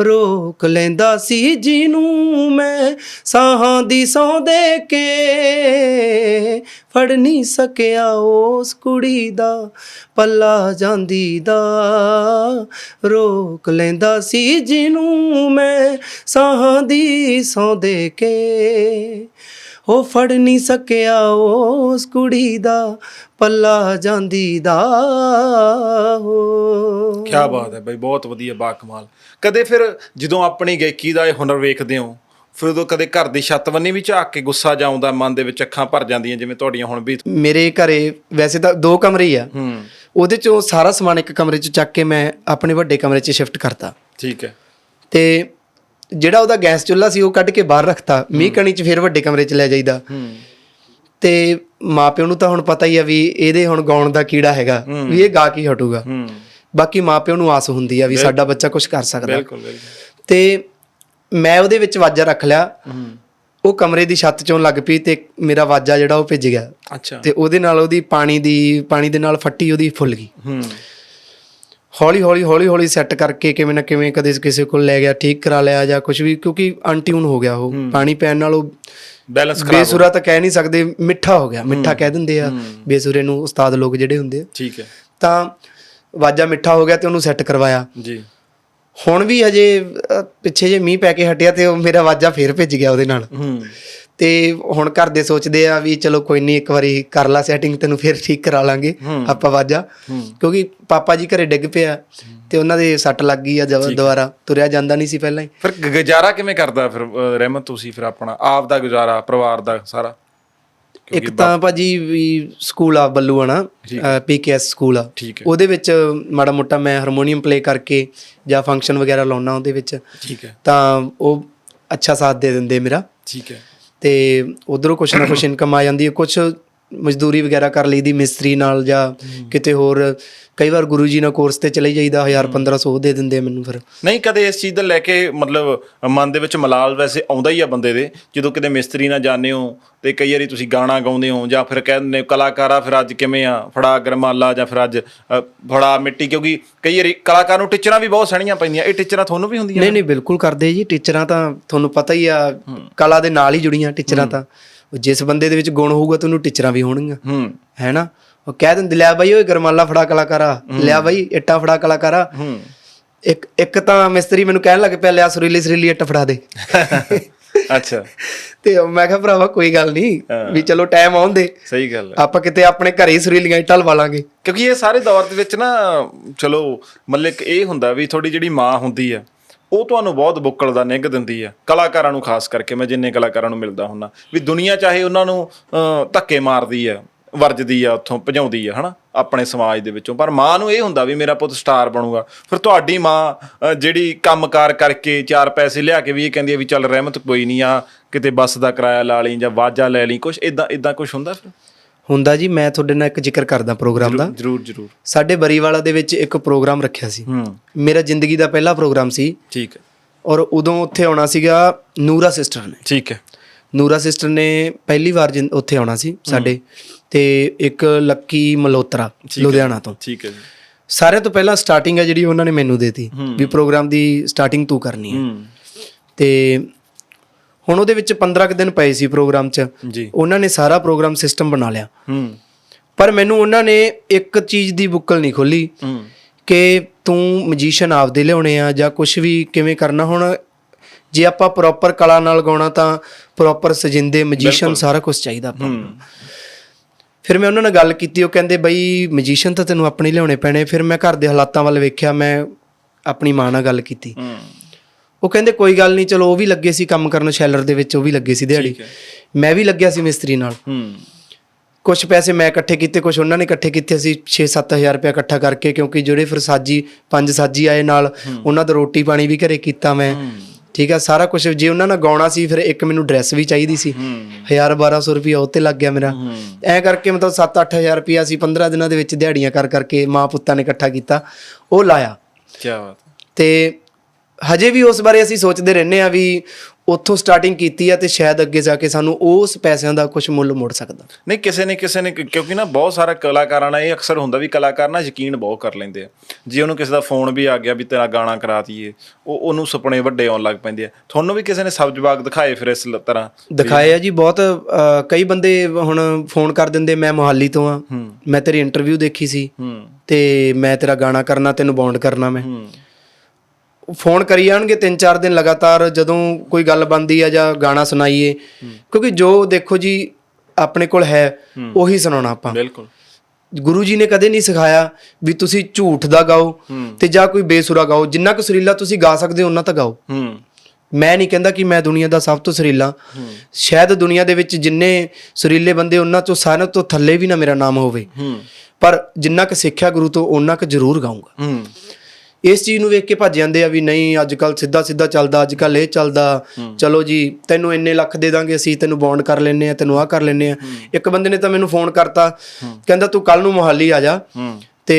ਰੋਕ ਲੈਂਦਾ ਸੀ ਜਿਹਨੂੰ ਮੈਂ ਸਾਹਾਂ ਦੀ ਸੌਂ ਦੇ ਕੇ। ਫੜ ਨਹੀਂ ਸਕਿਆ ਉਸ ਕੁੜੀ ਦਾ, ਪੱਲਾ ਜਾਂਦੀ ਦਾ। ਰੋਕ ਲੈਂਦਾ ਸੀ ਜਿਹਨੂੰ ਮੈਂ ਸਾਹਾਂ ਦੀ ਸੌਂ ਦੇ ਕੇ। ਉਹ ਫੜ ਨਹੀਂ ਸਕਿਆ ਉਸ ਕੁੜੀ ਦਾ ਪੱਲਾ ਜਾਂਦੀ ਦਾ ਹੋ। ਕੀ ਬਾਤ ਹੈ ਬਈ ਬਹੁਤ ਵਧੀਆ ਬਾ ਕਮਾਲ ਕਦੇ ਫਿਰ ਜਦੋਂ ਆਪਣੀ ਗਾਇਕੀ ਦਾ ਇਹ ਹੁਨਰ ਵੇਖਦੇ ਹੋ ਫਿਰ ਉਦੋਂ ਕਦੇ ਘਰ ਦੀ ਛੱਤ ਬੰਨੀ ਵੀ ਝਾਕ ਕੇ ਗੁੱਸਾ ਜਾਉਂਦਾ ਮਨ ਦੇ ਵਿੱਚ ਅੱਖਾਂ ਭਰ ਜਾਂਦੀਆਂ ਜਿਵੇਂ ਤੁਹਾਡੀਆਂ ਹੁਣ ਵੀ? ਮੇਰੇ ਘਰੇ ਵੈਸੇ ਤਾਂ ਦੋ ਕਮਰੇ ਹੀ ਆ। ਹੂੰ। ਉਹਦੇ ਚੋਂ ਸਾਰਾ ਸਮਾਨ ਇੱਕ ਕਮਰੇ 'ਚ ਚੱਕ ਕੇ ਮੈਂ ਆਪਣੇ ਵੱਡੇ ਕਮਰੇ 'ਚ ਸ਼ਿਫਟ ਕਰਤਾ। ਠੀਕ ਹੈ। ਤੇ ਜਿਹੜਾ ਉਹਦਾ ਗੈਸ ਚੁੱਲ੍ਹਾ ਸੀ ਉਹ ਕੱਢ ਕੇ ਬਾਹਰ ਰੱਖਤਾ। ਮੀਂਹ ਕਣੀ 'ਚ ਫਿਰ ਵੱਡੇ ਕਮਰੇ 'ਚ ਲੈ ਜਾਈਦਾ। ਤੇ ਮਾਪਿਆਂ ਨੂੰ ਤਾਂ ਹੁਣ ਪਤਾ ਹੀ ਆ ਵੀ ਇਹਦੇ ਹੁਣ ਗਾਉਣ ਦਾ ਕੀੜਾ ਹੈਗਾ ਵੀ ਇਹ ਗਾ ਕੇ ਹਟੂਗਾ। ਬਾਕੀ ਮਾਪਿਆਂ ਨੂੰ ਆਸ ਹੁੰਦੀ ਆ ਵੀ ਸਾਡਾ ਬੱਚਾ ਕੁਝ ਕਰ ਸਕਦਾ। ਬਿਲਕੁਲ ਬਿਲਕੁਲ। ਤੇ ਮੈਂ ਉਹਦੇ ਵਿੱਚ ਵਾਜਾ ਰੱਖ ਲਿਆ। ਉਹ ਕਮਰੇ ਦੀ ਛੱਤ ਚੋਂ ਲੱਗ ਪਈ ਤੇ ਮੇਰਾ ਵਾਜਾ ਜਿਹੜਾ ਉਹ ਭਿੱਜ ਗਿਆ। ਅੱਛਾ। ਤੇ ਉਹਦੇ ਨਾਲ ਉਹਦੀ ਪਾਣੀ ਦੀ ਪਾਣੀ ਦੇ ਨਾਲ ਫੱਟੀ ਉਹਦੀ ਫੁੱਲ ਗਈ। ਹੂੰ। ਹੌਲੀ ਹੌਲੀ ਹੌਲੀ ਹੌਲੀ ਸੈੱਟ ਕਰਕੇ ਕਿਵੇਂ ਨਾ ਕਿਵੇਂ ਕਦੇ ਕਿਸੇ ਕੋਲ ਲੈ ਗਿਆ ਠੀਕ ਕਰਾ ਲਿਆ ਜਾਂ ਕੁਝ ਵੀ ਕਿਉਂਕਿ ਅਨਟਿਊਨ ਹੋ ਗਿਆ ਉਹ। ਪਾਣੀ ਪੈਣ ਨਾਲ ਉਹ ਬੈਲੈਂਸ ਖਰਾਬ ਬੇਸੁਰਾ ਤਾਂ ਕਹਿ ਨਹੀਂ ਸਕਦੇ ਮਿੱਠਾ ਹੋ ਗਿਆ ਮਿੱਠਾ ਕਹਿ ਦਿੰਦੇ ਆ। ਬੇਸੁਰੇ ਨੂੰ ਉਸਤਾਦ ਲੋਕ ਜਿਹੜੇ ਹੁੰਦੇ ਆ। ਠੀਕ ਹੈ। ਤਾਂ ਵਾਜਾ ਮਿੱਠਾ ਹੋ ਗਿਆ ਤੇ ਉਹਨੂੰ ਸੈੱਟ ਕਰਵਾਇਆ। ਜੀ। ਹੁਣ ਵੀ ਹਜੇ ਅ, ਪਿੱਛੇ ਜੇ ਮੀਂਹ ਪੈ ਕੇ ਹਟਿਆ ਤੇ ਉਹ ਮੇਰਾ ਵਾਜਾ ਫੇਰ ਭਿੱਜ ਗਿਆ ਉਹਦੇ ਨਾਲ। ਹੂੰ। ਤੇ ਹੁਣ ਘਰ ਦੇ ਸੋਚਦੇ ਆ ਵੀ ਚਲੋ ਕੋਈ ਨਹੀਂ ਇੱਕ ਵਾਰੀ ਕਰ ਲਾ ਸੈਟਿੰਗ ਤੈਨੂੰ ਫਿਰ ਠੀਕ ਕਰਾ ਲਾਂਗੇ ਆਪਾਂ ਵਾਜਾ। ਕਿਉਂਕਿ ਪਾਪਾ ਜੀ ਘਰੇ ਡਿੱਗ ਪਿਆ ਤੇ ਉਹਨਾਂ ਦੇ ਸੱਟ ਲੱਗ ਗਈ ਆ ਜਦ ਦੁਬਾਰਾ ਤੁਰਿਆ ਜਾਂਦਾ ਨਹੀਂ ਸੀ ਪਹਿਲਾਂ ਹੀ। ਫਿਰ ਗੁਜ਼ਾਰਾ ਕਿਵੇਂ ਕਰਦਾ ਫਿਰ ਰਹਿਮਤ ਤੁਸੀਂ ਫਿਰ ਆਪਣਾ ਆਪ ਦਾ ਗੁਜ਼ਾਰਾ ਪਰਿਵਾਰ ਦਾ ਸਾਰਾ? ਇੱਕ ਤਾਂ ਭਾਜੀ ਵੀ ਸਕੂਲ ਆ ਬੱਲੂਆਣਾ ਪੀਕੇਐਸ ਸਕੂਲ ਆ। ਉਹਦੇ ਵਿੱਚ ਮਾੜਾ ਮੋਟਾ ਮੈਂ ਹਾਰਮੋਨੀਅਮ ਪਲੇ ਕਰਕੇ ਜਾਂ ਫੰਕਸ਼ਨ ਵਗੈਰਾ ਲਾਉਣਾ ਉਹਦੇ ਵਿੱਚ। ਠੀਕ ਹੈ। ਤਾਂ ਉਹ ਅੱਛਾ ਸਾਥ ਦੇ ਦਿੰਦੇ ਮੇਰਾ। ਠੀਕ ਹੈ। ਤੇ ਉਧਰੋਂ ਕੁਛ ਨਾ ਕੁਛ ਇਨਕਮ ਆ ਜਾਂਦੀ ਹੈ। ਕੁਛ ਮਜ਼ਦੂਰੀ ਵਗੈਰਾ ਕਰ ਲਈਦੀ ਮਿਸਤਰੀ ਨਾਲ ਜਾਂ ਕਿਤੇ ਹੋਰ ਕਈ ਵਾਰ ਗੁਰੂ ਜੀ ਨਾਲ ਕੋਰਸ ਤੇ ਚਲੇ ਜਾਈਦਾ 1000 1500 ਦੇ ਦਿੰਦੇ ਆ ਮੈਨੂੰ ਫਿਰ। ਨਹੀਂ ਕਦੇ ਇਸ ਚੀਜ਼ ਦਾ ਲੈ ਕੇ ਮਤਲਬ ਮਨ ਦੇ ਵਿੱਚ ਮਲਾਲ ਵੈਸੇ ਆਉਂਦਾ ਹੀ ਆ ਬੰਦੇ ਦੇ ਜਦੋਂ ਕਿਤੇ ਮਿਸਤਰੀ ਨਾਲ ਜਾਂਦੇ ਹੋ ਤੇ ਕਈ ਵਾਰੀ ਤੁਸੀਂ ਗਾਣਾ ਗਾਉਂਦੇ ਹੋ ਜਾਂ ਫਿਰ ਕਹਿੰਦੇ ਕਲਾਕਾਰਾ ਫਿਰ ਅੱਜ ਕਿਵੇਂ ਆ? ਫੜਾ ਗਰਮਾਲਾ ਜਾਂ ਫਿਰ ਅੱਜ ਫੜਾ ਮਿੱਟੀ? ਕਿਉਂਕਿ ਕਈ ਵਾਰੀ ਕਲਾਕਾਰ ਨੂੰ ਟੀਚਰਾਂ ਵੀ ਬਹੁਤ ਸਹਿਣੀਆਂ ਪੈਂਦੀਆਂ ਇਹ ਟੀਚਰਾਂ ਤੁਹਾਨੂੰ ਵੀ ਹੁੰਦੀਆਂ ਨਹੀਂ ਨਹੀਂ ਬਿਲਕੁਲ ਕਰਦੇ ਜੀ ਟੀਚਰਾਂ ਤਾਂ ਤੁਹਾਨੂੰ ਪਤਾ ਹੀ ਆ ਕਲਾ ਦੇ ਨਾਲ ਹੀ ਜੁੜੀਆਂ ਟੀਚਰਾਂ ਤਾਂ। ਉਹ ਜਿਸ ਬੰਦੇ ਦੇ ਵਿੱਚ ਗੁਣ ਹੋਊਗਾ ਤੁਹਾਨੂੰ ਟੀਚਰਾਂ ਵੀ ਹੋਣਗੀਆਂ। ਹੂੰ। ਹੈ ਨਾ ਉਹ ਕਹਿ ਦਿੰਦੇ ਲਿਆ ਬਾਈ ਓਏ ਗਰਮਾਲਾ ਫੜਾ ਕਲਾਕਾਰਾ। ਲਿਆ ਬਾਈ ਇੱਟਾਂ ਫੜਾ ਕਲਾਕਾਰਾ। ਹੂੰ। ਇੱਕ ਇੱਕ ਤਾਂ ਮਿਸਤਰੀ ਮੈਨੂੰ ਕਹਿਣ ਲੱਗ ਪਿਆ ਲਿਆ ਸੁਰੀਲੀ ਸੁਰੀਲੀ ਇੱਟ ਫੜਾ ਦੇ। ਅੱਛਾ। ਤੇ ਮੈਂ ਕਿਹਾ ਭਰਾਵਾ ਕੋਈ ਗੱਲ ਨਹੀਂ ਵੀ ਚਲੋ ਟਾਈਮ ਆਉਣ ਦੇ ਸਹੀ ਗੱਲ ਹੈ। ਆਪਾਂ ਕਿਤੇ ਆਪਣੇ ਘਰੇ ਹੀ ਸੁਰੀਲੀਆਂ ਇੱਟਾਂ ਲਵਾ ਲਾਂਗੇ। ਕਿਉਂਕਿ ਇਹ ਸਾਰੇ ਦੌਰ ਦੇ ਵਿੱਚ ਨਾ ਚਲੋ ਮਤਲਬ ਇਹ ਹੁੰਦਾ ਵੀ ਤੁਹਾਡੀ ਜਿਹੜੀ ਮਾਂ ਹੁੰਦੀ ਆ ਉਹ ਤੁਹਾਨੂੰ ਬਹੁਤ ਬੁੱਕਲ ਦਾ ਨਿੱਘ ਦਿੰਦੀ ਆ ਕਲਾਕਾਰਾਂ ਨੂੰ ਖਾਸ ਕਰਕੇ ਮੈਂ ਜਿੰਨੇ ਕਲਾਕਾਰਾਂ ਨੂੰ ਮਿਲਦਾ ਹੁੰਨਾ ਵੀ ਦੁਨੀਆ ਚਾਹੇ ਉਹਨਾਂ ਨੂੰ ਧੱਕੇ ਮਾਰਦੀ ਆ ਵਰਜਦੀ ਆ ਉੱਥੋਂ ਭਜਾਉਂਦੀ ਆ ਹਨਾ ਆਪਣੇ ਸਮਾਜ ਦੇ ਵਿੱਚੋਂ ਪਰ ਮਾਂ ਨੂੰ ਇਹ ਹੁੰਦਾ ਵੀ ਮੇਰਾ ਪੁੱਤ ਸਟਾਰ ਬਣੂਗਾ ਫਿਰ ਤੁਹਾਡੀ ਮਾਂ ਅਹ, ਜਿਹੜੀ ਕੰਮਕਾਰ ਕਰਕੇ ਚਾਰ ਪੈਸੇ ਲਿਆ ਕੇ ਵੀ ਇਹ ਕਹਿੰਦੀ ਆ ਵੀ ਚੱਲ ਰਹਿਮਤ ਕੋਈ ਨਹੀਂ ਆ ਕਿਤੇ ਬੱਸ ਦਾ ਕਿਰਾਇਆ ਲਾ ਲਈ ਜਾਂ ਵਾਜਾ ਲੈ ਲਈ ਕੁਝ ਇਦਾਂ ਇਦਾਂ ਕੁਝ ਹੁੰਦਾ ਫਿਰ? ਹੁੰਦਾ ਜੀ ਮੈਂ ਤੁਹਾਡੇ ਨਾਲ ਇੱਕ ਜ਼ਿਕਰ ਕਰਦਾ ਪ੍ਰੋਗਰਾਮ ਦਾ। ਜਰੂਰ ਜਰੂਰ ਸਾਡੇ ਬਰੀਵਾਲਾ ਦੇ ਵਿੱਚ ਇੱਕ ਪ੍ਰੋਗਰਾਮ ਰੱਖਿਆ ਸੀ। ਹੂੰ। ਮੇਰਾ ਜ਼ਿੰਦਗੀ ਦਾ ਪਹਿਲਾ ਪ੍ਰੋਗਰਾਮ ਸੀ। ਠੀਕ ਹੈ। ਔਰ ਉਦੋਂ ਉੱਥੇ ਆਉਣਾ ਸੀਗਾ ਨੂਰਾ ਸਿਸਟਰ ਨੇ। ਠੀਕ ਹੈ। ਨੂਰਾ ਸਿਸਟਰ ਨੇ ਪਹਿਲੀ ਵਾਰ ਉੱਥੇ ਆਉਣਾ ਸੀ ਸਾਡੇ ਤੇ ਇੱਕ ਲੱਕੀ ਮਲੋਤਰਾ ਲੁਧਿਆਣਾ ਤੋਂ। ਠੀਕ ਹੈ ਜੀ। ਸਾਰਿਆਂ ਤੋਂ ਪਹਿਲਾਂ ਸਟਾਰਟਿੰਗ ਹੈ ਜਿਹੜੀ ਉਹਨਾਂ ਨੇ ਮੈਨੂੰ ਦੇਤੀ ਵੀ ਪ੍ਰੋਗਰਾਮ ਦੀ ਸਟਾਰਟਿੰਗ ਤੂੰ ਕਰਨੀ ਹੂੰ। ਤੇ ਹੁਣ ਉਹਦੇ ਵਿੱਚ 15 ਕੁ ਦਿਨ ਪਏ ਸੀ ਪ੍ਰੋਗਰਾਮ 'ਚ। ਜੀ। ਉਹਨਾਂ ਨੇ ਸਾਰਾ ਪ੍ਰੋਗਰਾਮ ਸਿਸਟਮ ਬਣਾ ਲਿਆ। ਹੂੰ। ਪਰ ਮੈਨੂੰ ਉਹਨਾਂ ਨੇ ਇੱਕ ਚੀਜ਼ ਦੀ ਬੁੱਕਲ ਨਹੀਂ ਖੋਲੀ ਹੂੰ। ਕਿ ਤੂੰ ਮੈਜੀਸ਼ੀਅਨ ਆਪਦੇ ਲਿਆਉਣੇ ਆ ਜਾਂ ਕੁਝ ਵੀ ਕਿਵੇਂ ਕਰਨਾ। ਹੁਣ ਜੇ ਆਪਾਂ ਪ੍ਰੋਪਰ ਕਲਾ ਨਾਲ ਗਾਉਣਾ ਤਾਂ ਪ੍ਰੋਪਰ ਸਜਿੰਦੇ ਮੈਜੀਸ਼ੀਅਨ ਸਾਰਾ ਕੁਝ ਚਾਹੀਦਾ ਆਪਾਂ ਨੂੰ। ਫਿਰ ਮੈਂ ਉਹਨਾਂ ਨਾਲ ਗੱਲ ਕੀਤੀ ਉਹ ਕਹਿੰਦੇ ਬਈ ਮੈਜੀਸ਼ੀਅਨ ਤਾਂ ਤੈਨੂੰ ਆਪਣੇ ਲਿਆਉਣੇ ਪੈਣੇ। ਫਿਰ ਮੈਂ ਘਰ ਦੇ ਹਾਲਾਤਾਂ ਵੱਲ ਵੇਖਿਆ ਮੈਂ ਆਪਣੀ ਮਾਂ ਨਾਲ ਗੱਲ ਕੀਤੀ। ਉਹ ਕਹਿੰਦੇ ਕੋਈ ਗੱਲ ਨਹੀਂ ਚਲੋ ਉਹ ਵੀ ਲੱਗੇ ਸੀ ਕੰਮ ਕਰਨ ਸ਼ੈਲਰ ਦੇ ਵਿੱਚ ਉਹ ਵੀ ਲੱਗੇ ਸੀ ਦਿਹਾੜੀ। ਮੈਂ ਵੀ ਲੱਗਿਆ ਸੀ ਮਿਸਤਰੀ ਨਾਲ। ਹੂੰ। ਕੁਝ ਪੈਸੇ ਮੈਂ ਇਕੱਠੇ ਕੀਤੇ ਕੁਝ ਉਹਨਾਂ ਨੇ ਇਕੱਠੇ ਕੀਤੇ ਅਸੀਂ 6-7000 ਰੁਪਏ ਇਕੱਠਾ ਕਰਕੇ ਕਿਉਂਕਿ ਜਿਹੜੇ ਫਿਰ ਸਾਜੀ ਪੰਜ ਸਾਜੀ ਆਏ ਨਾਲ ਉਹਨਾਂ ਦਾ ਰੋਟੀ ਪਾਣੀ ਵੀ ਘਰੇ ਕੀਤਾ ਮੈਂ। ਠੀਕ ਆ ਸਾਰਾ ਕੁਝ ਜੇ ਉਹਨਾਂ ਨਾਲ ਗਾਉਣਾ ਸੀ ਫਿਰ ਇੱਕ ਮੈਨੂੰ ਡਰੈਸ ਵੀ ਚਾਹੀਦੀ ਸੀ। 1000 1200 ਰੁਪਏ ਉੱਤੇ ਲੱਗ ਗਿਆ ਮੇਰਾ। ਐ ਕਰਕੇ ਮਤਲਬ 7-8000 ਰੁਪਏ ਅਸੀਂ 15 ਦਿਨਾਂ ਦੇ ਵਿੱਚ ਦਿਹਾੜੀਆਂ ਕਰ ਕਰਕੇ ਮਾਂ ਪੁੱਤਾਂ ਨੇ ਇਕੱਠਾ ਕੀਤਾ। ਉਹ ਲਾਇਆ। ਕੀ ਬਾਤ। ਤੇ ਹਜੇ ਵੀ ਉਸ ਬਾਰੇ ਅਸੀਂ ਸੋਚਦੇ ਰਹਿੰਦੇ ਆ ਵੀ ਉੱਥੋਂ ਸਟਾਰਟਿੰਗ ਕੀਤੀ ਆ ਤੇ ਸ਼ਾਇਦ ਅੱਗੇ ਜਾ ਕੇ ਸਾਨੂੰ ਉਸ ਪੈਸਿਆਂ ਦਾ ਕੁਝ ਮੁੱਲ ਮੁੜ ਸਕਦਾ। ਨਹੀਂ ਕਿਸੇ ਨੇ ਕਿਸੇ ਨੇ ਕਿਉਂਕਿ ਨਾ ਬਹੁਤ ਸਾਰਾ ਕਲਾਕਾਰਾਂ ਨਾਲ ਇਹ ਅਕਸਰ ਹੁੰਦਾ ਵੀ ਕਲਾਕਾਰ ਨਾ ਯਕੀਨ ਬਹੁਤ ਕਰ ਲੈਂਦੇ ਆ। ਜੇ ਉਹਨੂੰ ਕਿਸੇ ਦਾ ਫੋਨ ਵੀ ਆ ਗਿਆ ਵੀ ਤੇਰਾ ਗਾਣਾ ਕਰਾ ਦਈਏ ਉਹ ਉਹਨੂੰ ਸੁਪਨੇ ਵੱਡੇ ਆਉਣ ਲੱਗ ਪੈਂਦੇ ਆ। ਤੁਹਾਨੂੰ ਵੀ ਕਿਸੇ ਨੇ ਸਬਜ਼ ਬਾਗ ਦਿਖਾਏ ਫਿਰ ਇਸ ਤਰ੍ਹਾਂ? ਦਿਖਾਏ ਆ ਜੀ ਬਹੁਤ ਕਈ ਬੰਦੇ ਹੁਣ ਫੋਨ ਕਰ ਦਿੰਦੇ ਮੈਂ ਮੁਹਾਲੀ ਤੋਂ ਆ। ਮੈਂ ਤੇਰੀ ਇੰਟਰਵਿਊ ਦੇਖੀ ਸੀ। ਤੇ ਮੈਂ ਤੇਰਾ ਗਾਣਾ ਕਰਨਾ ਤੈਨੂੰ ਬੌਂਡ ਕਰਨਾ ਮੈਂ। ਫੋਨ ਕਰੀ ਜਾਣਗੇ ਤਿੰਨ ਚਾਰ ਦਿਨ ਲਗਾਤਾਰ ਜਦੋਂ ਕੋਈ ਗੱਲ ਬੰਦੀ ਆ ਜਾਂ ਗਾਣਾ ਸੁਣਾਈਏ। ਕਿਉਂਕਿ ਜੋ ਦੇਖੋ ਜੀ ਆਪਣੇ ਕੋਲ ਹੈ ਉਹੀ ਸੁਣਾਉਣਾ ਆਪਾਂ। ਬਿਲਕੁਲ। ਗੁਰੂ ਜੀ ਨੇ ਕਦੇ ਨਹੀਂ ਸਿਖਾਇਆ ਵੀ ਤੁਸੀਂ ਝੂਠ ਦਾ ਗਾਓ ਤੇ ਜਾਂ ਕੋਈ ਬੇਸੁਰਾ ਗਾਓ। ਜਿੰਨਾ ਕੁ ਸੁਰੀਲਾ ਤੁਸੀਂ ਗਾ ਸਕਦੇ ਹੋ ਉਹਨਾਂ ਤਾਂ ਗਾਓ। ਮੈਂ ਨਹੀਂ ਕਹਿੰਦਾ ਕਿ ਮੈਂ ਦੁਨੀਆ ਦਾ ਸਭ ਤੋਂ ਸੁਰੀਲਾ। ਸ਼ਾਇਦ ਦੁਨੀਆ ਦੇ ਵਿੱਚ ਜਿੰਨੇ ਸੁਰੀਲੇ ਬੰਦੇ ਉਹਨਾਂ ਤੋਂ ਸਾਰਿਆਂ ਤੋਂ ਥੱਲੇ ਵੀ ਨਾ ਮੇਰਾ ਨਾਮ ਹੋਵੇ। ਪਰ ਜਿੰਨਾ ਕੁ ਸਿੱਖਿਆ ਗੁਰੂ ਤੋਂ ਉਹਨਾਂ ਕੁ ਜ਼ਰੂਰ ਗਾਉਂਗਾ ਇਸ ਚੀਜ਼ ਨੂੰ ਵੇਖ ਕੇ ਭੱਜ ਜਾਂਦੇ ਆ ਵੀ ਨਹੀਂ ਅੱਜ ਕੱਲ ਸਿੱਧਾ ਸਿੱਧਾ ਚੱਲਦਾ ਅੱਜ ਕੱਲ ਇਹ ਚੱਲਦਾ। ਚਲੋ ਜੀ ਤੈਨੂੰ ਇੰਨੇ ਲੱਖ ਦੇ ਦਾਂਗੇ ਅਸੀਂ ਤੈਨੂੰ ਬੌਂਡ ਕਰ ਲੈਨੇ ਆ ਤੈਨੂੰ ਆਹ ਕਰ ਲੈਨੇ ਆ। ਇੱਕ ਬੰਦੇ ਨੇ ਤਾਂ ਮੈਨੂੰ ਫੋਨ ਕਰਤਾ ਕਹਿੰਦਾ ਤੂੰ ਕੱਲ ਨੂੰ ਮੋਹਾਲੀ ਆ ਜਾ। ਤੇ